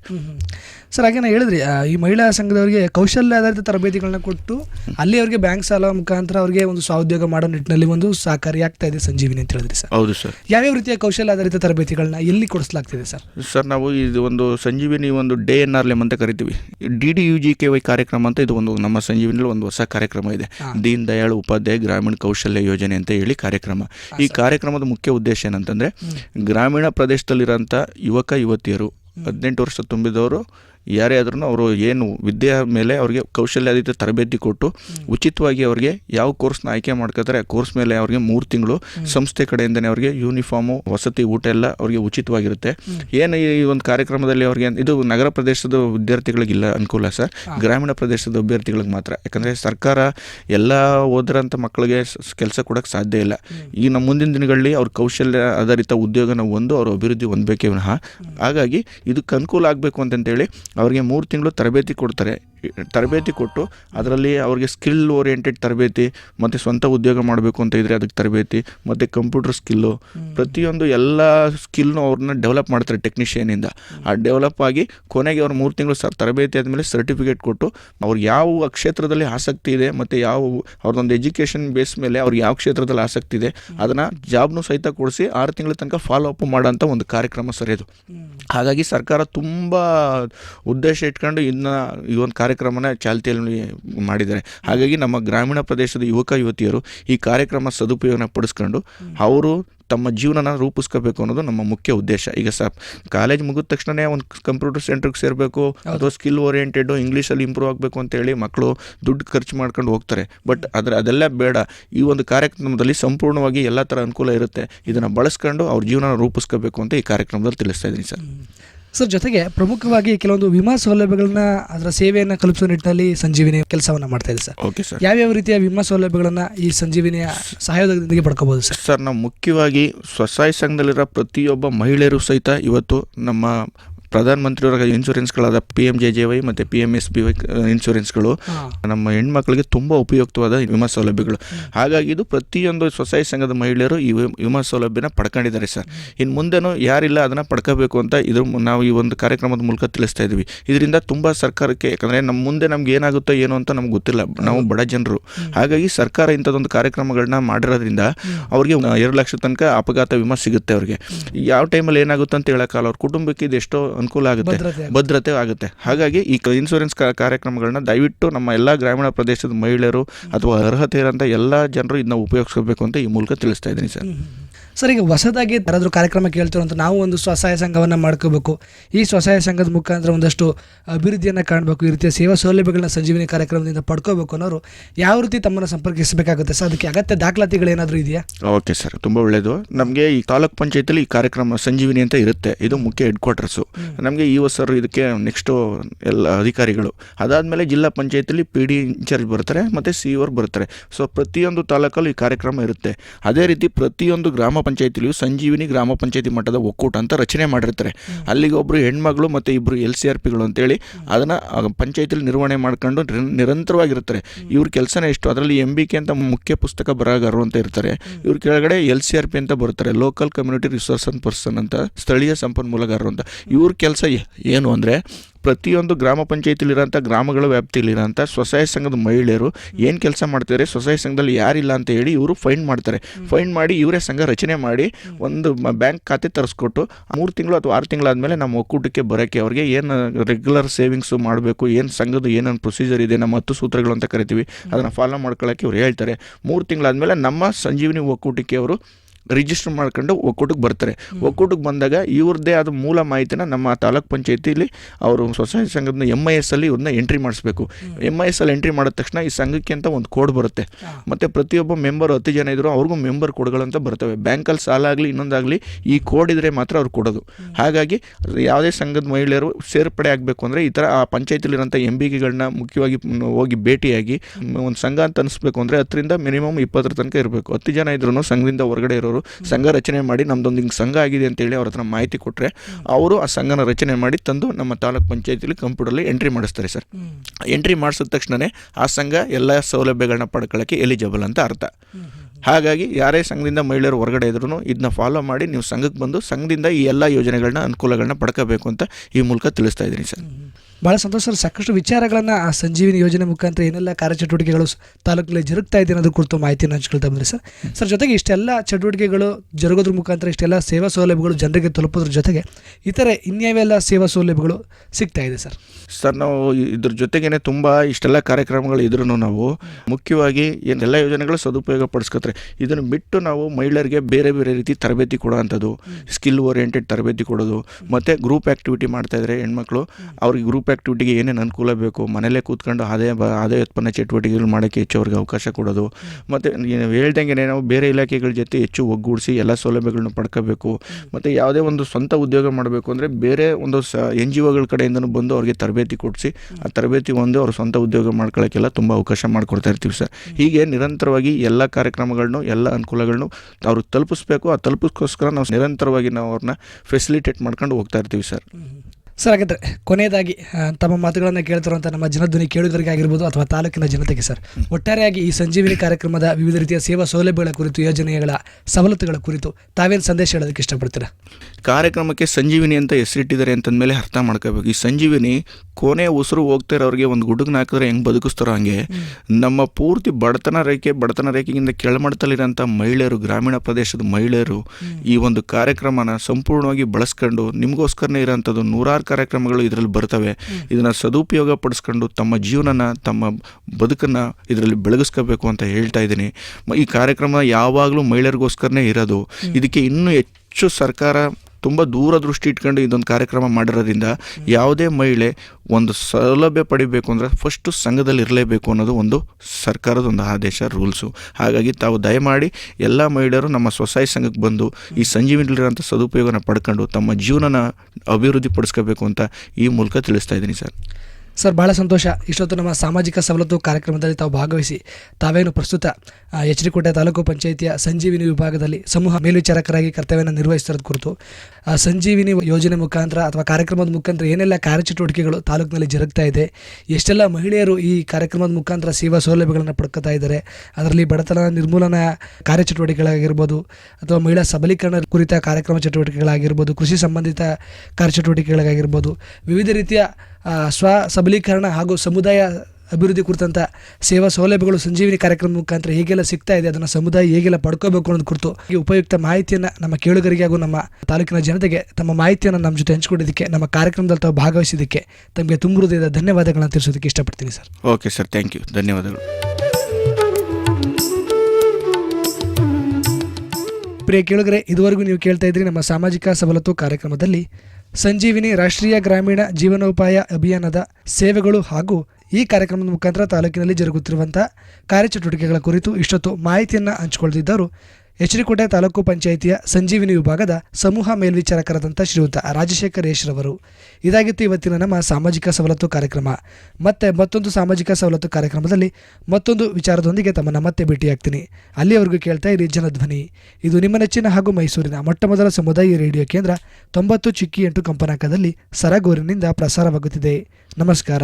ಸರ್ ಹಾಗೆ ನಾ ಹೇಳಿದ್ರಿ ಆ, ಈ ಮಹಿಳಾ ಸಂಘದವರಿಗೆ ಕೌಶಲ್ಯ ಆಧಾರಿತ ತರಬೇತಿಗಳನ್ನ ಕೊಟ್ಟು ಅಲ್ಲಿ ಅವರಿಗೆ ಬ್ಯಾಂಕ್ ಸಾಲ ಮುಖಾಂತರ ಅವರಿಗೆ ಒಂದು ಸ್ವಾಉದ್ಯೋಗ ಮಾಡೋ ನಿಟ್ಟಿನಲ್ಲಿ ಒಂದು ಸಹಕಾರಿ ಆಗ್ತಾ ಇದೆ ಸಂಜೀವಿನಿ ಅಂತ ಹೇಳಿದ್ರಿ ಸರ್. ಹೌದು ಸರ್. ಯಾವ್ಯಾವ ರೀತಿಯ ಕೌಶಲ್ಯ ಆಧಾರಿತ ತರಬೇತಿಗಳನ್ನ ಎಲ್ಲಿ ಕೊಡಿಸಲಾಗ್ತಿದೆ ಸರ್? ಸರ್ ನಾವು ಇದು ಒಂದು ಸಂಜೀವಿನಿ ಒಂದು ಡೇ ಎನ್ ಆರ್ ಲೆಮ್ ಅಂತ ಕರಿತೀವಿ. D D U G K Y ಕಾರ್ಯಕ್ರಮ ಅಂತ ಇದು ಒಂದು ನಮ್ಮ ಸಂಜೀವಿನಲ್ಲಿ ಒಂದು ಹೊಸ ಕಾರ್ಯಕ್ರಮ ಇದೆ. ದೀನ್ ದಯಾಳ್ ಉಪಾಧ್ಯಾಯ ಗ್ರಾಮೀಣ ಕೌಶಲ್ಯ ಯೋಜನೆ ಅಂತ ಹೇಳಿ ಕಾರ್ಯಕ್ರಮ. ಈ ಕಾರ್ಯಕ್ರಮದ ಮುಖ್ಯ ಉದ್ದೇಶ ಏನಂತಂದರೆ ಗ್ರಾಮೀಣ ಪ್ರದೇಶದಲ್ಲಿರೋಂಥ ಯುವಕ ಯುವತಿಯರು ಹದಿನೆಂಟು ವರ್ಷ ತುಂಬಿದವರು. ಯಾರೇ ಆದ್ರೂ ಅವರು ಏನು ವಿದ್ಯೆಯ ಮೇಲೆ ಅವ್ರಿಗೆ ಕೌಶಲ್ಯಾಧಿತ ತರಬೇತಿ ಕೊಟ್ಟು ಉಚಿತವಾಗಿ ಅವರಿಗೆ ಯಾವ ಕೋರ್ಸ್ನ ಆಯ್ಕೆ ಮಾಡ್ಕೋತಾರೆ ಆ ಕೋರ್ಸ್ ಮೇಲೆ ಅವ್ರಿಗೆ ಮೂರು ತಿಂಗಳು ಸಂಸ್ಥೆ ಕಡೆಯಿಂದನೇ ಅವ್ರಿಗೆ ಯೂನಿಫಾರ್ಮು ವಸತಿ ಊಟ ಎಲ್ಲ ಅವ್ರಿಗೆ ಉಚಿತವಾಗಿರುತ್ತೆ. ಏನು ಈ ಒಂದು ಕಾರ್ಯಕ್ರಮದಲ್ಲಿ ಅವ್ರಿಗೆ ಇದು ನಗರ ಪ್ರದೇಶದ ವಿದ್ಯಾರ್ಥಿಗಳಿಗಿಲ್ಲ ಅನುಕೂಲ ಸರ್. ಗ್ರಾಮೀಣ ಪ್ರದೇಶದ ಅಭ್ಯರ್ಥಿಗಳಿಗೆ ಮಾತ್ರ. ಯಾಕಂದರೆ ಸರ್ಕಾರ ಎಲ್ಲ ಓದಿರೋಂಥ ಮಕ್ಕಳಿಗೆ ಕೆಲಸ ಕೊಡೋಕ್ಕೆ ಸಾಧ್ಯ ಇಲ್ಲ. ಈಗ ನಮ್ಮ ಮುಂದಿನ ದಿನಗಳಲ್ಲಿ ಅವ್ರ ಕೌಶಲ್ಯ ಆಧಾರಿತ ಉದ್ಯೋಗನ ಒಂದು ಅವ್ರ ಅಭಿವೃದ್ಧಿ ಹೊಂದಬೇಕೇ ವಿನಃ. ಹಾಗಾಗಿ ಇದಕ್ಕೆ ಅನುಕೂಲ ಆಗಬೇಕು ಅಂತಂತೇಳಿ ಅವ್ರಿಗೆ ಮೂರು ತಿಂಗಳು ತರಬೇತಿ ಕೊಡ್ತಾರೆ. ತರಬೇತಿ ಕೊಟ್ಟು ಅದರಲ್ಲಿ ಅವ್ರಿಗೆ ಸ್ಕಿಲ್ ಓರಿಯೆಂಟೆಡ್ ತರಬೇತಿ ಮತ್ತು ಸ್ವಂತ ಉದ್ಯೋಗ ಮಾಡಬೇಕು ಅಂತ ಇದ್ದರೆ ಅದಕ್ಕೆ ತರಬೇತಿ ಮತ್ತು ಕಂಪ್ಯೂಟರ್ ಸ್ಕಿಲ್ಲು ಪ್ರತಿಯೊಂದು ಎಲ್ಲ ಸ್ಕಿಲ್ನು ಅವ್ರನ್ನ ಡೆವಲಪ್ ಮಾಡ್ತಾರೆ ಟೆಕ್ನಿಷಿಯನಿಂದ ಆ ಡೆವಲಪ್ ಆಗಿ ಕೊನೆಗೆ ಅವ್ರು ಮೂರು ತಿಂಗಳು ಸರ್ ತರಬೇತಿ ಆದಮೇಲೆ ಸರ್ಟಿಫಿಕೇಟ್ ಕೊಟ್ಟು ಅವ್ರು ಯಾವ ಕ್ಷೇತ್ರದಲ್ಲಿ ಆಸಕ್ತಿ ಇದೆ ಮತ್ತು ಯಾವ ಅವ್ರದ್ದೊಂದು ಎಜುಕೇಷನ್ ಬೇಸ್ ಮೇಲೆ ಅವ್ರಿಗೆ ಯಾವ ಕ್ಷೇತ್ರದಲ್ಲಿ ಆಸಕ್ತಿ ಇದೆ ಅದನ್ನು ಜಾಬ್ನು ಸಹಿತ ಕೊಡಿಸಿ ಆರು ತಿಂಗಳ ತನಕ ಫಾಲೋ ಅಪ್ ಮಾಡೋಂಥ ಒಂದು ಕಾರ್ಯಕ್ರಮ ಸರ್ ಇದು. ಹಾಗಾಗಿ ಸರ್ಕಾರ ತುಂಬ ಉದ್ದೇಶ ಇಟ್ಕೊಂಡು ಇನ್ನು ಈ ಒಂದು ಕಾರ್ಯಕ್ರಮನ ಚಾಲ್ತಿಯಲ್ಲಿ ಮಾಡಿದ್ದಾರೆ. ಹಾಗಾಗಿ ನಮ್ಮ ಗ್ರಾಮೀಣ ಪ್ರದೇಶದ ಯುವಕ ಯುವತಿಯರು ಈ ಕಾರ್ಯಕ್ರಮ ಸದುಪಯೋಗನ ಪಡಿಸ್ಕೊಂಡು ಅವರು ತಮ್ಮ ಜೀವನನ ರೂಪಿಸ್ಕೋಬೇಕು ಅನ್ನೋದು ನಮ್ಮ ಮುಖ್ಯ ಉದ್ದೇಶ. ಈಗ ಸ ಕಾಲೇಜ್ ಮುಗಿದ ತಕ್ಷಣನೇ ಒಂದು ಕಂಪ್ಯೂಟರ್ ಸೆಂಟ್ರಿಗೆ ಸೇರಬೇಕು ಅಥವಾ ಸ್ಕಿಲ್ ಓರಿಯೆಂಟೆಡ್ ಇಂಗ್ಲೀಷಲ್ಲಿ ಇಂಪ್ರೂವ್ ಆಗಬೇಕು ಅಂತೇಳಿ ಮಕ್ಕಳು ದುಡ್ಡು ಖರ್ಚು ಮಾಡ್ಕೊಂಡು ಹೋಗ್ತಾರೆ. ಬಟ್ ಅದರ ಅದೆಲ್ಲ ಬೇಡ. ಈ ಒಂದು ಕಾರ್ಯಕ್ರಮದಲ್ಲಿ ಸಂಪೂರ್ಣವಾಗಿ ಎಲ್ಲ ಥರ ಅನುಕೂಲ ಇರುತ್ತೆ. ಇದನ್ನು ಬಳಸ್ಕೊಂಡು ಅವ್ರ ಜೀವನ ರೂಪಿಸ್ಕೋಬೇಕು ಅಂತ ಈ ಕಾರ್ಯಕ್ರಮದಲ್ಲಿ ತಿಳಿಸ್ತಾ ಇದ್ದೀನಿ ಸರ್. ಸರ್ ಜೊತೆಗೆ ಪ್ರಮುಖವಾಗಿ ಕೆಲವೊಂದು ವಿಮಾ ಸೌಲಭ್ಯಗಳನ್ನ ಅದರ ಸೇವೆಯನ್ನು ಕಲ್ಪಿಸುವ ನಿಟ್ಟಿನಲ್ಲಿ ಸಂಜೀವಿನಿ ಕೆಲಸವನ್ನ ಮಾಡ್ತಾ ಇದೆ ಸರ್. ಓಕೆ ಸರ್ ಯಾವ್ಯಾವ ರೀತಿಯ ವಿಮಾ ಸೌಲಭ್ಯಗಳನ್ನ ಈ ಸಂಜೀವಿನಿಯ ಸಹಾಯದೊಂದಿಗೆ ಪಡ್ಕೋಬಹುದು ಸರ್? ಸರ್ ನಾವು ಮುಖ್ಯವಾಗಿ ಸ್ವಸಹಾಯ ಸಂಘದಲ್ಲಿರೋ ಪ್ರತಿಯೊಬ್ಬ ಮಹಿಳೆಯರು ಸಹಿತ ಇವತ್ತು ನಮ್ಮ ಪ್ರಧಾನಮಂತ್ರಿಯವರ ಇನ್ಶೂರೆನ್ಸ್ಗಳಾದ P M J J Y ಮತ್ತು P M S B Y ಇನ್ಶೂರೆನ್ಸ್ಗಳು ನಮ್ಮ ಹೆಣ್ಮಕ್ಳಿಗೆ ತುಂಬ ಉಪಯುಕ್ತವಾದ ವಿಮಾ ಸೌಲಭ್ಯಗಳು. ಹಾಗಾಗಿ ಇದು ಪ್ರತಿಯೊಂದು ಸ್ವಸಹಾಯ ಸಂಘದ ಮಹಿಳೆಯರು ಈ ವಿಮಾ ಸೌಲಭ್ಯನ ಪಡ್ಕೊಂಡಿದ್ದಾರೆ ಸರ್. ಇನ್ನು ಮುಂದೆನೂ ಯಾರಿಲ್ಲ ಅದನ್ನು ಪಡ್ಕೋಬೇಕು ಅಂತ ಇದ್ರ ಮು- ನಾವು ಈ ಒಂದು ಕಾರ್ಯಕ್ರಮದ ಮೂಲಕ ತಿಳಿಸ್ತಾ ಇದ್ದೀವಿ. ಇದರಿಂದ ತುಂಬ ಸರ್ಕಾರಕ್ಕೆ ಯಾಕಂದರೆ ನಮ್ಮ ಮುಂದೆ ನಮ್ಗೆ ಏನಾಗುತ್ತೋ ಏನೋ ಅಂತ ನಮ್ಗೆ ಗೊತ್ತಿಲ್ಲ. ನಾವು ಬಡ ಜನರು. ಹಾಗಾಗಿ ಸರ್ಕಾರ ಇಂಥದ್ದೊಂದು ಕಾರ್ಯಕ್ರಮಗಳನ್ನ ಮಾಡಿರೋದ್ರಿಂದ ಅವ್ರಿಗೆ ಎರಡು ಲಕ್ಷ ತನಕ ಅಪಘಾತ ವಿಮಾ ಸಿಗುತ್ತೆ ಅವ್ರಿಗೆ. ಯಾವ ಟೈಮಲ್ಲಿ ಏನಾಗುತ್ತೆ ಅಂತ ಹೇಳೋಕ್ಕಲ್ಲ ಅವ್ರ ಕುಟುಂಬಕ್ಕೆ ಇದೆಷ್ಟೋ ಅನುಕೂಲ ಆಗುತ್ತೆ. ಭದ್ರತೆ ಆಗುತ್ತೆ. ಹಾಗಾಗಿ ಈ ಕಾ- ಕಾರ್ಯಕ್ರಮಗಳನ್ನ ದಯವಿಟ್ಟು ನಮ್ಮ ಎಲ್ಲ ಗ್ರಾಮೀಣ ಪ್ರದೇಶದ ಮಹಿಳೆಯರು ಅಥವಾ ಅರ್ಹತೆ ಇರೋಂಥ ಎಲ್ಲ ಜನರು ಇದನ್ನ ಉಪಯೋಗಿಸ್ಕೋಬೇಕು ಅಂತ ಈ ಮೂಲಕ ತಿಳಿಸ್ತಾ ಇದ್ದೀನಿ ಸರ್. ಸರ್ ಈಗ ಹೊಸದಾಗಿ ಯಾರಾದರೂ ಕಾರ್ಯಕ್ರಮ ಕೇಳ್ತಿರೋ ಅಂತ ನಾವು ಒಂದು ಸ್ವಸಹಾಯ ಸಂಘವನ್ನು ಮಾಡ್ಕೋಬೇಕು. ಈ ಸ್ವಸಹಾಯ ಸಂಘದ ಮುಖಾಂತರ ಒಂದಷ್ಟು ಅಭಿವೃದ್ಧಿಯನ್ನು ಕಾಣಬೇಕು ಈ ರೀತಿಯ ಸೇವಾ ಸೌಲಭ್ಯಗಳನ್ನ ಸಂಜೀವಿನಿ ಕಾರ್ಯಕ್ರಮದಿಂದ ಪಡ್ಕೋಬೇಕು ಅನ್ನೋರು ಯಾವ ರೀತಿ ತಮ್ಮನ್ನು ಸಂಪರ್ಕಿಸಬೇಕಾಗುತ್ತೆ ಸರ್? ಅದಕ್ಕೆ ಅಗತ್ಯ ದಾಖಲಾತಿಗಳೇನಾದರೂ ಇದೆಯಾ? ಓಕೆ ಸರ್ ತುಂಬ ಒಳ್ಳೆಯದು ನಮಗೆ ಈ ತಾಲೂಕ್ ಪಂಚಾಯತಿಲಿ ಈ ಕಾರ್ಯಕ್ರಮ ಸಂಜೀವಿನಿ ಅಂತ ಇರುತ್ತೆ. ಇದು ಮುಖ್ಯ ಹೆಡ್ ಕ್ವಾರ್ಟರ್ಸು ನಮಗೆ ಈ ಸರ್ ಇದಕ್ಕೆ ನೆಕ್ಸ್ಟು ಎಲ್ಲ ಅಧಿಕಾರಿಗಳು. ಅದಾದಮೇಲೆ ಜಿಲ್ಲಾ ಪಂಚಾಯತಿಲಿ ಪಿ ಡಿ ಇನ್ಚಾರ್ಜ್ ಬರ್ತಾರೆ ಮತ್ತು ಸಿ ಅವ್ರು ಬರ್ತಾರೆ. ಸೊ ಪ್ರತಿಯೊಂದು ತಾಲೂಕಲ್ಲೂ ಈ ಕಾರ್ಯಕ್ರಮ ಇರುತ್ತೆ. ಅದೇ ರೀತಿ ಪ್ರತಿಯೊಂದು ಗ್ರಾಮ ಪಂಚಾಯತಿಲಿಯೂ ಸಂಜೀವಿನಿ ಗ್ರಾಮ ಪಂಚಾಯತಿ ಮಟ್ಟದ ಒಕ್ಕೂಟ ಅಂತ ರಚನೆ ಮಾಡಿರ್ತಾರೆ. ಅಲ್ಲಿಗೆ ಒಬ್ಬರು ಹೆಣ್ಮಗಳು ಮತ್ತು ಇಬ್ಬರು ಎಲ್ ಸಿ ಆರ್ ಪಿಗಳು ಅಂತೇಳಿ ಅದನ್ನು ಪಂಚಾಯತಿಲಿ ನಿರ್ವಹಣೆ ಮಾಡ್ಕೊಂಡು ನಿರ್ ನಿರಂತರವಾಗಿರ್ತಾರೆ. ಇವ್ರ ಕೆಲಸನೇ ಎಷ್ಟು ಅದರಲ್ಲಿ ಎಂ ಬಿ ಕೆ ಅಂತ ಮುಖ್ಯ ಪುಸ್ತಕ ಬರಹಗಾರರು ಅಂತ ಇರ್ತಾರೆ. ಇವ್ರ ಕೆಳಗಡೆ ಎಲ್ ಸಿ ಆರ್ ಪಿ ಅಂತ ಬರ್ತಾರೆ ಲೋಕಲ್ ಕಮ್ಯುನಿಟಿ ರಿಸೋರ್ಸನ್ ಪರ್ಸನ್ ಅಂತ ಸ್ಥಳೀಯ ಸಂಪನ್ಮೂಲಗಾರರು ಅಂತ. ಇವ್ರ ಕೆಲಸ ಏನು ಅಂದರೆ ಪ್ರತಿಯೊಂದು ಗ್ರಾಮ ಪಂಚಾಯತಿಲಿರೋಂಥ ಗ್ರಾಮಗಳ ವ್ಯಾಪ್ತಿಯಲ್ಲಿರೋಂಥ ಸ್ವಸಹಾಯ ಸಂಘದ ಮಹಿಳೆಯರು ಏನು ಕೆಲಸ ಮಾಡ್ತಿದ್ದಾರೆ ಸ್ವಸಹಾಯ ಸಂಘದಲ್ಲಿ ಯಾರಿಲ್ಲ ಅಂತ ಹೇಳಿ ಇವರು ಫೈಂಡ್ ಮಾಡ್ತಾರೆ. ಫೈಂಡ್ ಮಾಡಿ ಇವರೇ ಸಂಘ ರಚನೆ ಮಾಡಿ ಒಂದು ಬ್ಯಾಂಕ್ ಖಾತೆ ತರಿಸ್ಕೊಟ್ಟು ಮೂರು ತಿಂಗಳು ಅಥವಾ ಆರು ತಿಂಗಳಾದಮೇಲೆ ನಮ್ಮ ಒಕ್ಕೂಟಕ್ಕೆ ಬರೋಕ್ಕೆ ಅವ್ರಿಗೆ ಏನು ರೆಗ್ಯುಲರ್ ಸೇವಿಂಗ್ಸು ಮಾಡಬೇಕು ಏನು ಸಂಘದ ಏನೇನು ಪ್ರೊಸೀಜರ್ ಇದೆ ನಮ್ಮ ಹತ್ತು ಸೂತ್ರಗಳು ಅಂತ ಕರಿತೀವಿ ಅದನ್ನು ಫಾಲೋ ಮಾಡ್ಕೊಳ್ಳೋಕ್ಕೆ ಇವ್ರು ಹೇಳ್ತಾರೆ. ಮೂರು ತಿಂಗಳಾದಮೇಲೆ ನಮ್ಮ ಸಂಜೀವಿನಿ ಒಕ್ಕೂಟಕ್ಕೆ ಅವರು ರಿಜಿಸ್ಟರ್ ಮಾಡ್ಕೊಂಡು ಒಕ್ಕೂಟಕ್ಕೆ ಬರ್ತಾರೆ. ಒಕ್ಕೂಟಕ್ಕೆ ಬಂದಾಗ ಇವ್ರದ್ದೇ ಆದ ಮೂಲ ಮಾಹಿತಿನ ನಮ್ಮ ತಾಲೂಕು ಪಂಚಾಯತಿಲಿ ಅವರು ಸೊಸೈಟಿ ಸಂಘದ ಎಂ ಐ ಎಸ್ ಅಲ್ಲಿ ಇವ್ರನ್ನ ಎಂಟ್ರಿ ಮಾಡಿಸ್ಬೇಕು. ಎಂ ಐ ಎಸ್ ಅಲ್ಲಿ ಎಂಟ್ರಿ ಮಾಡಿದ ತಕ್ಷಣ ಈ ಸಂಘಕ್ಕೆ ಅಂತ ಒಂದು ಕೋಡ್ ಬರುತ್ತೆ. ಮತ್ತು ಪ್ರತಿಯೊಬ್ಬ ಮೆಂಬರ್ ಹತ್ತು ಜನ ಇದ್ರು ಅವ್ರಿಗೂ ಮೆಂಬರ್ ಕೋಡ್ಗಳಂತ ಬರ್ತವೆ. ಬ್ಯಾಂಕಲ್ಲಿ ಸಾಲ ಆಗಲಿ ಇನ್ನೊಂದಾಗಲಿ ಈ ಕೋಡ್ ಇದ್ರೆ ಮಾತ್ರ ಅವ್ರು ಕೊಡೋದು. ಹಾಗಾಗಿ ಯಾವುದೇ ಸಂಘದ ಮಹಿಳೆಯರು ಸೇರ್ಪಡೆ ಆಗಬೇಕು ಅಂದರೆ ಈ ಥರ ಆ ಪಂಚಾಯತಿಲಿರೋಂಥ ಎಂ ಬಿ ಗಳನ್ನ ಮುಖ್ಯವಾಗಿ ಹೋಗಿ ಭೇಟಿಯಾಗಿ ಒಂದು ಸಂಘ ಅಂತ ಅನಿಸ್ಬೇಕು ಅಂದರೆ ಹತ್ತರಿಂದ ಮಿನಿಮಮ್ ಇಪ್ಪತ್ತರ ತನಕ ಇರಬೇಕು. ಹತ್ತು ಜನ ಇದ್ರೂ ಸಂಘದಿಂದ ಹೊರಗಡೆ ಇರೋರು ಸಂಘ ರಚನೆ ಮಾಡಿ ನಮ್ದೊಂದು ಹಿಂಗೆ ಸಂಘ ಆಗಿದೆ ಅಂತೇಳಿ ಅವ್ರ ಹತ್ರ ಮಾಹಿತಿ ಕೊಟ್ಟರೆ ಅವರು ಆ ಸಂಘನ ರಚನೆ ಮಾಡಿ ತಂದು ನಮ್ಮ ತಾಲೂಕ್ ಪಂಚಾಯತಿಲಿ ಕಂಪ್ಯೂಟರ್ಲಿ ಎಂಟ್ರಿ ಮಾಡಿಸ್ತಾರೆ ಸರ್. ಎಂಟ್ರಿ ಮಾಡಿಸಿದ ತಕ್ಷಣವೇ ಆ ಸಂಘ ಎಲ್ಲ ಸೌಲಭ್ಯಗಳನ್ನ ಪಡ್ಕೊಳ್ಳೋಕ್ಕೆ ಎಲಿಜಿಬಲ್ ಅಂತ ಅರ್ಥ. ಹಾಗಾಗಿ ಯಾರೇ ಸಂಘದಿಂದ ಮಹಿಳೆಯರು ಹೊರಗಡೆ ಇದ್ರೂ ಇದನ್ನ ಫಾಲೋ ಮಾಡಿ ನೀವು ಸಂಘಕ್ಕೆ ಬಂದು ಸಂಘದಿಂದ ಈ ಎಲ್ಲ ಯೋಜನೆಗಳನ್ನ ಅನುಕೂಲಗಳನ್ನ ಪಡ್ಕೋಬೇಕು ಅಂತ ಈ ಮೂಲಕ ತಿಳಿಸ್ತಾ ಇದ್ದೀನಿ ಸರ್. ಭಾಳ ಸಂತೋಷ ಸರ್. ಸಾಕಷ್ಟು ವಿಚಾರಗಳನ್ನು ಆ ಸಂಜೀವಿನಿ ಯೋಜನೆ ಮುಖಾಂತರ ಏನೆಲ್ಲ ಕಾರ್ಯಚಟುವಟಿಕೆಗಳು ತಾಲೂಕಲ್ಲಿ ತಾಲೂಕಿನಲ್ಲಿ ಜರುಗ್ತಾ ಇದೆ ಅನ್ನೋದು ಕುರಿತು ಮಾಹಿತಿಯನ್ನು ಹಂಚ್ಕೊಳ್ತಾ ಬಂದ್ರಿ ಸರ್. ಸರ್ ಜೊತೆಗೆ ಇಷ್ಟೆಲ್ಲ ಚಟುವಟಿಕೆಗಳು ಜರುಗೋದ್ರ ಮುಖಾಂತರ ಇಷ್ಟೆಲ್ಲ ಸೇವಾ ಸೌಲಭ್ಯಗಳು ಜನರಿಗೆ ತಲುಪೋದ್ರ ಜೊತೆಗೆ ಇತರೆ ಇನ್ಯಾವೆಲ್ಲ ಸೇವಾ ಸೌಲಭ್ಯಗಳು ಸಿಗ್ತಾ ಇದೆ ಸರ್? ಸರ್ ನಾವು ಇದ್ರ ಜೊತೆಗೇನೆ ತುಂಬ ಇಷ್ಟೆಲ್ಲ ಕಾರ್ಯಕ್ರಮಗಳು ಇದ್ರೂ ನಾವು ಮುಖ್ಯವಾಗಿ ಏನೆಲ್ಲ ಯೋಜನೆಗಳು ಸದುಪಯೋಗ ಪಡಿಸ್ಕೊತಾರೆ ಇದನ್ನು ಬಿಟ್ಟು ನಾವು ಮಹಿಳೆಯರಿಗೆ ಬೇರೆ ಬೇರೆ ರೀತಿ ತರಬೇತಿ ಕೊಡೋ ಅಂಥದ್ದು ಸ್ಕಿಲ್ ಓರಿಯೆಂಟೆಡ್ ತರಬೇತಿ ಕೊಡೋದು. ಮತ್ತು ಗ್ರೂಪ್ ಆ್ಯಕ್ಟಿವಿಟಿ ಮಾಡ್ತಾಯಿದ್ರೆ ಹೆಣ್ಮಕ್ಳು ಅವ್ರಿಗೆ ಗ್ರೂಪ್ ಆ್ಯಕ್ಟಿವಿಟಿಗೆ ಏನೇನು ಅನುಕೂಲ ಬೇಕು? ಮನೇಲೇ ಕೂತ್ಕೊಂಡು ಅದೇ ಬ ಅದೇ ಉತ್ಪನ್ನ ಚಟುವಟಿಕೆಗಳು ಮಾಡೋಕ್ಕೆ ಹೆಚ್ಚು ಅವ್ರಿಗೆ ಅವಕಾಶ ಕೊಡೋದು. ಮತ್ತು ಹೇಳ್ದಂಗೆ ನಾವು ಬೇರೆ ಇಲಾಖೆಗಳ ಜೊತೆ ಹೆಚ್ಚು ಒಗ್ಗೂಡಿಸಿ ಎಲ್ಲ ಸೌಲಭ್ಯಗಳನ್ನ ಪಡ್ಕೋಬೇಕು. ಮತ್ತು ಯಾವುದೇ ಒಂದು ಸ್ವಂತ ಉದ್ಯೋಗ ಮಾಡಬೇಕು ಅಂದರೆ ಬೇರೆ ಒಂದು ಸ ಎನ್ ಜಿ ಒಗಳ ಕಡೆಯಿಂದನೂ ಬಂದು ಅವ್ರಿಗೆ ತರಬೇತಿ ಕೊಡಿಸಿ ಆ ತರಬೇತಿ ಒಂದು ಅವ್ರ ಸ್ವಂತ ಉದ್ಯೋಗ ಮಾಡ್ಕೊಳ್ಳೋಕ್ಕೆಲ್ಲ ತುಂಬ ಅವಕಾಶ ಮಾಡಿಕೊಡ್ತಾ ಇರ್ತೀವಿ ಸರ್. ಹೀಗೆ ನಿರಂತರವಾಗಿ ಎಲ್ಲ ಕಾರ್ಯಕ್ರಮಗಳನ್ನು ಎಲ್ಲ ಅನುಕೂಲಗಳನ್ನು ಅವ್ರಿಗೆ ತಲುಪಿಸ್ಬೇಕು. ಆ ತಲುಪಿಸ್ಕೋಸ್ಕರ ನಾವು ನಿರಂತರವಾಗಿ ನಾವು ಅವ್ರನ್ನ ಫೆಸಿಲಿಟೇಟ್ ಮಾಡ್ಕೊಂಡು ಹೋಗ್ತಾ ಇರ್ತೀವಿ ಸರ್. ಸರ್ ಹಾಗಾದ್ರೆ ಕೊನೆಯದಾಗಿ ತಮ್ಮ ಮಾತುಗಳನ್ನು ಕೇಳ್ತಿರುವಂಥ ನಮ್ಮ ಜನಧ್ವನಿ ಕೇಳುಗರಿಗೆ ಆಗಿರ್ಬೋದು ಅಥವಾ ತಾಲೂಕಿನ ಜನತೆಗೆ ಸರ್ ಒಟ್ಟಾರೆಯಾಗಿ ಈ ಸಂಜೀವಿನಿ ಕಾರ್ಯಕ್ರಮದ ವಿವಿಧ ರೀತಿಯ ಸೇವಾ ಸೌಲಭ್ಯಗಳ ಕುರಿತು ಯೋಜನೆಗಳ ಸವಲತ್ತುಗಳ ಕುರಿತು ತಾವೇನು ಸಂದೇಶ ಹೇಳೋದಕ್ಕೆ ಇಷ್ಟಪಡ್ತೀರಾ? ಕಾರ್ಯಕ್ರಮಕ್ಕೆ ಸಂಜೀವಿನಿ ಅಂತ ಹೆಸರಿಟ್ಟಿದ್ದಾರೆ ಅಂತಂದಮೇಲೆ ಅರ್ಥ ಮಾಡ್ಕೋಬೇಕು. ಈ ಸಂಜೀವಿನಿ ಕೊನೆ ಉಸಿರು ಹೋಗ್ತಾ ಇರೋರಿಗೆ ಒಂದು ಗುಡುಗನ್ನ ಹಾಕಿದ್ರೆ ಹೆಂಗೆ ಬದುಕಿಸ್ತಾರೋ ಹಂಗೆ. ನಮ್ಮ ಪೂರ್ತಿ ಬಡತನ ರೇಖೆ ಬಡತನ ರೇಖೆಗಿಂತ ಕೆಳಮಟ್ಟದಲ್ಲಿರೋಂಥ ಮಹಿಳೆಯರು ಗ್ರಾಮೀಣ ಪ್ರದೇಶದ ಮಹಿಳೆಯರು ಈ ಒಂದು ಕಾರ್ಯಕ್ರಮನ ಸಂಪೂರ್ಣವಾಗಿ ಬಳಸ್ಕೊಂಡು ನಿಮಗೋಸ್ಕರನೇ ಇರೋಂಥದ್ದು ನೂರಾರು ಕಾರ್ಯಕ್ರಮಗಳು ಇದರಲ್ಲಿ ಬರ್ತವೆ. ಇದನ್ನು ಸದುಪಯೋಗ ಪಡಿಸ್ಕೊಂಡು ತಮ್ಮ ಜೀವನನ ತಮ್ಮ ಬದುಕನ್ನು ಇದರಲ್ಲಿ ಬೆಳಗಿಸ್ಕೋಬೇಕು ಅಂತ ಹೇಳ್ತಾ ಇದ್ದೀನಿ. ಈ ಕಾರ್ಯಕ್ರಮ ಯಾವಾಗಲೂ ಮಹಿಳೆಯರಿಗೋಸ್ಕರನೇ ಇರೋದು. ಇದಕ್ಕೆ ಇನ್ನೂ ಹೆಚ್ಚು ಸರ್ಕಾರ ತುಂಬ ದೂರದೃಷ್ಟಿ ಇಟ್ಕೊಂಡು ಇದೊಂದು ಕಾರ್ಯಕ್ರಮ ಮಾಡಿರೋದ್ರಿಂದ ಯಾವುದೇ ಮಹಿಳೆ ಒಂದು ಸೌಲಭ್ಯ ಪಡಿಬೇಕು ಅಂದರೆ ಫಸ್ಟು ಸಂಘದಲ್ಲಿ ಇರಲೇಬೇಕು ಅನ್ನೋದು ಒಂದು ಸರ್ಕಾರದ ಒಂದು ಆದೇಶ ರೂಲ್ಸು ಹಾಗಾಗಿ ತಾವು ದಯಮಾಡಿ ಎಲ್ಲ ಮಹಿಳೆಯರು ನಮ್ಮ ಸ್ವಸಹಾಯ ಸಂಘಕ್ಕೆ ಬಂದು ಈ ಸಂಜೀವಿನಲ್ಲಿರೋಂಥ ಸದುಪಯೋಗನ ಪಡ್ಕೊಂಡು ತಮ್ಮ ಜೀವನನ ಅಭಿವೃದ್ಧಿ ಪಡಿಸ್ಕೋಬೇಕು ಅಂತ ಈ ಮೂಲಕ ತಿಳಿಸ್ತಾ ಇದ್ದೀನಿ ಸರ್. ಸರ್ ಭಾಳ ಸಂತೋಷ. ಇಷ್ಟೊತ್ತು ನಮ್ಮ ಸಾಮಾಜಿಕ ಸವಲತ್ತು ಕಾರ್ಯಕ್ರಮದಲ್ಲಿ ತಾವು ಭಾಗವಹಿಸಿ ತಾವೇನು ಪ್ರಸ್ತುತ ಎಚ್ ತಾಲೂಕು ಪಂಚಾಯಿತಿಯ ಸಂಜೀವಿನಿ ವಿಭಾಗದಲ್ಲಿ ಸಮೂಹ ಮೇಲ್ವಿಚಾರಕರಾಗಿ ಕರ್ತವ್ಯವನ್ನು ನಿರ್ವಹಿಸ್ತಿರೋದು ಕುರಿತು ಸಂಜೀವಿನಿ ಯೋಜನೆ ಮುಖಾಂತರ ಅಥವಾ ಕಾರ್ಯಕ್ರಮದ ಮುಖಾಂತರ ಏನೆಲ್ಲ ಕಾರ್ಯಚಟುವಟಿಕೆಗಳು ತಾಲೂಕಿನಲ್ಲಿ ಜರುಗ್ತಾ ಇದೆ, ಎಷ್ಟೆಲ್ಲ ಮಹಿಳೆಯರು ಈ ಕಾರ್ಯಕ್ರಮದ ಮುಖಾಂತರ ಸೇವಾ ಸೌಲಭ್ಯಗಳನ್ನು ಪಡ್ಕೊತಾ ಇದ್ದಾರೆ, ಅದರಲ್ಲಿ ಬಡತನ ನಿರ್ಮೂಲನಾ ಕಾರ್ಯಚಟುವಟಿಕೆಗಳಾಗಿರ್ಬೋದು ಅಥವಾ ಮಹಿಳಾ ಸಬಲೀಕರಣ ಕುರಿತ ಕಾರ್ಯಕ್ರಮ ಚಟುವಟಿಕೆಗಳಾಗಿರ್ಬೋದು, ಕೃಷಿ ಸಂಬಂಧಿತ ಕಾರ್ಯಚಟುವಟಿಕೆಗಳಾಗಿರ್ಬೋದು, ವಿವಿಧ ರೀತಿಯ ಸ್ವ ಸಬಲೀಕರಣ ಹಾಗೂ ಸಮುದಾಯ ಅಭಿವೃದ್ಧಿ ಕುರಿತಂಥ ಸೇವಾ ಸೌಲಭ್ಯಗಳು ಸಂಜೀವಿನಿ ಕಾರ್ಯಕ್ರಮ ಮುಖಾಂತರ ಹೇಗೆಲ್ಲ ಸಿಗ್ತಾ ಇದೆ ಅದನ್ನು ಸಮುದಾಯ ಹೇಗೆಲ್ಲ ಪಡ್ಕೋಬೇಕು ಅನ್ನೋದು ಕುರಿತು ಈ ಉಪಯುಕ್ತ ಮಾಹಿತಿಯನ್ನು ನಮ್ಮ ಕೇಳುಗರಿಗೆ ಹಾಗೂ ನಮ್ಮ ತಾಲೂಕಿನ ಜನತೆಗೆ ತಮ್ಮ ಮಾಹಿತಿಯನ್ನು ನಮ್ಮ ಜೊತೆ ಹಂಚಿಕೊಂಡಿದ್ದಕ್ಕೆ ನಮ್ಮ ಕಾರ್ಯಕ್ರಮದಲ್ಲಿ ತಾವು ಭಾಗವಹಿಸಿದ್ದಕ್ಕೆ ತಮಗೆ ತುಂಬ ಹೃದಯದ ಧನ್ಯವಾದಗಳನ್ನು ತಿಳಿಸೋದಕ್ಕೆ ಇಷ್ಟಪಡ್ತೀನಿ sir. Okay sir thank you ಧನ್ಯವಾದಗಳು. ಪ್ರಿಯ ಕೇಳುಗರೆ ಇದುವರೆಗೂ ನೀವು ಕೇಳ್ತಾ ಇದ್ರಿ ನಮ್ಮ ಸಾಮಾಜಿಕ ಸವಲತ್ತು ಕಾರ್ಯಕ್ರಮದಲ್ಲಿ ಸಂಜೀವಿನಿ ರಾಷ್ಟ್ರೀಯ ಗ್ರಾಮೀಣ ಜೀವನೋಪಾಯ ಅಭಿಯಾನದ ಸೇವೆಗಳು ಹಾಗೂ ಈ ಕಾರ್ಯಕ್ರಮದ ಮುಖಾಂತರ ತಾಲೂಕಿನಲ್ಲಿ ಜರುಗುತ್ತಿರುವಂತಹ ಕಾರ್ಯಚಟುವಟಿಕೆಗಳ ಕುರಿತು ಇಷ್ಟೊತ್ತು ಮಾಹಿತಿಯನ್ನು ಹಂಚಿಕೊಳ್ತಿದ್ದರು ಎಚ್ ತಾಲೂಕು ಪಂಚಾಯಿತಿಯ ಸಂಜೀವಿನಿ ವಿಭಾಗದ ಸಮೂಹ ಮೇಲ್ವಿಚಾರಕರಾದಂಥ ಶ್ರೀಯುತ ರಾಜಶೇಖರ್ ಯಶ್ರವರು. ಇದಾಗಿತ್ತು ಇವತ್ತಿನ ನಮ್ಮ ಸಾಮಾಜಿಕ ಸವಲತ್ತು ಕಾರ್ಯಕ್ರಮ. ಮತ್ತೆ ಮತ್ತೊಂದು ಸಾಮಾಜಿಕ ಸವಲತ್ತು ಕಾರ್ಯಕ್ರಮದಲ್ಲಿ ಮತ್ತೊಂದು ವಿಚಾರದೊಂದಿಗೆ ತಮ್ಮನ್ನು ಮತ್ತೆ ಭೇಟಿಯಾಗ್ತೀನಿ. ಅಲ್ಲಿಯವರೆಗೂ ಕೇಳ್ತಾ ಇರಿ ಜನಧ್ವನಿ. ಇದು ನಿಮ್ಮ ನೆಚ್ಚಿನ ಹಾಗೂ ಮೈಸೂರಿನ ಮೊಟ್ಟಮೊದಲ ಸಮುದಾಯ ರೇಡಿಯೋ ಕೇಂದ್ರ ತೊಂಬತ್ತು ಚಿಕ್ಕಿ ಎಂಟು ಕಂಪನಾಂಕದಲ್ಲಿ ಸರಗೂರಿನಿಂದ ಪ್ರಸಾರವಾಗುತ್ತಿದೆ. ನಮಸ್ಕಾರ.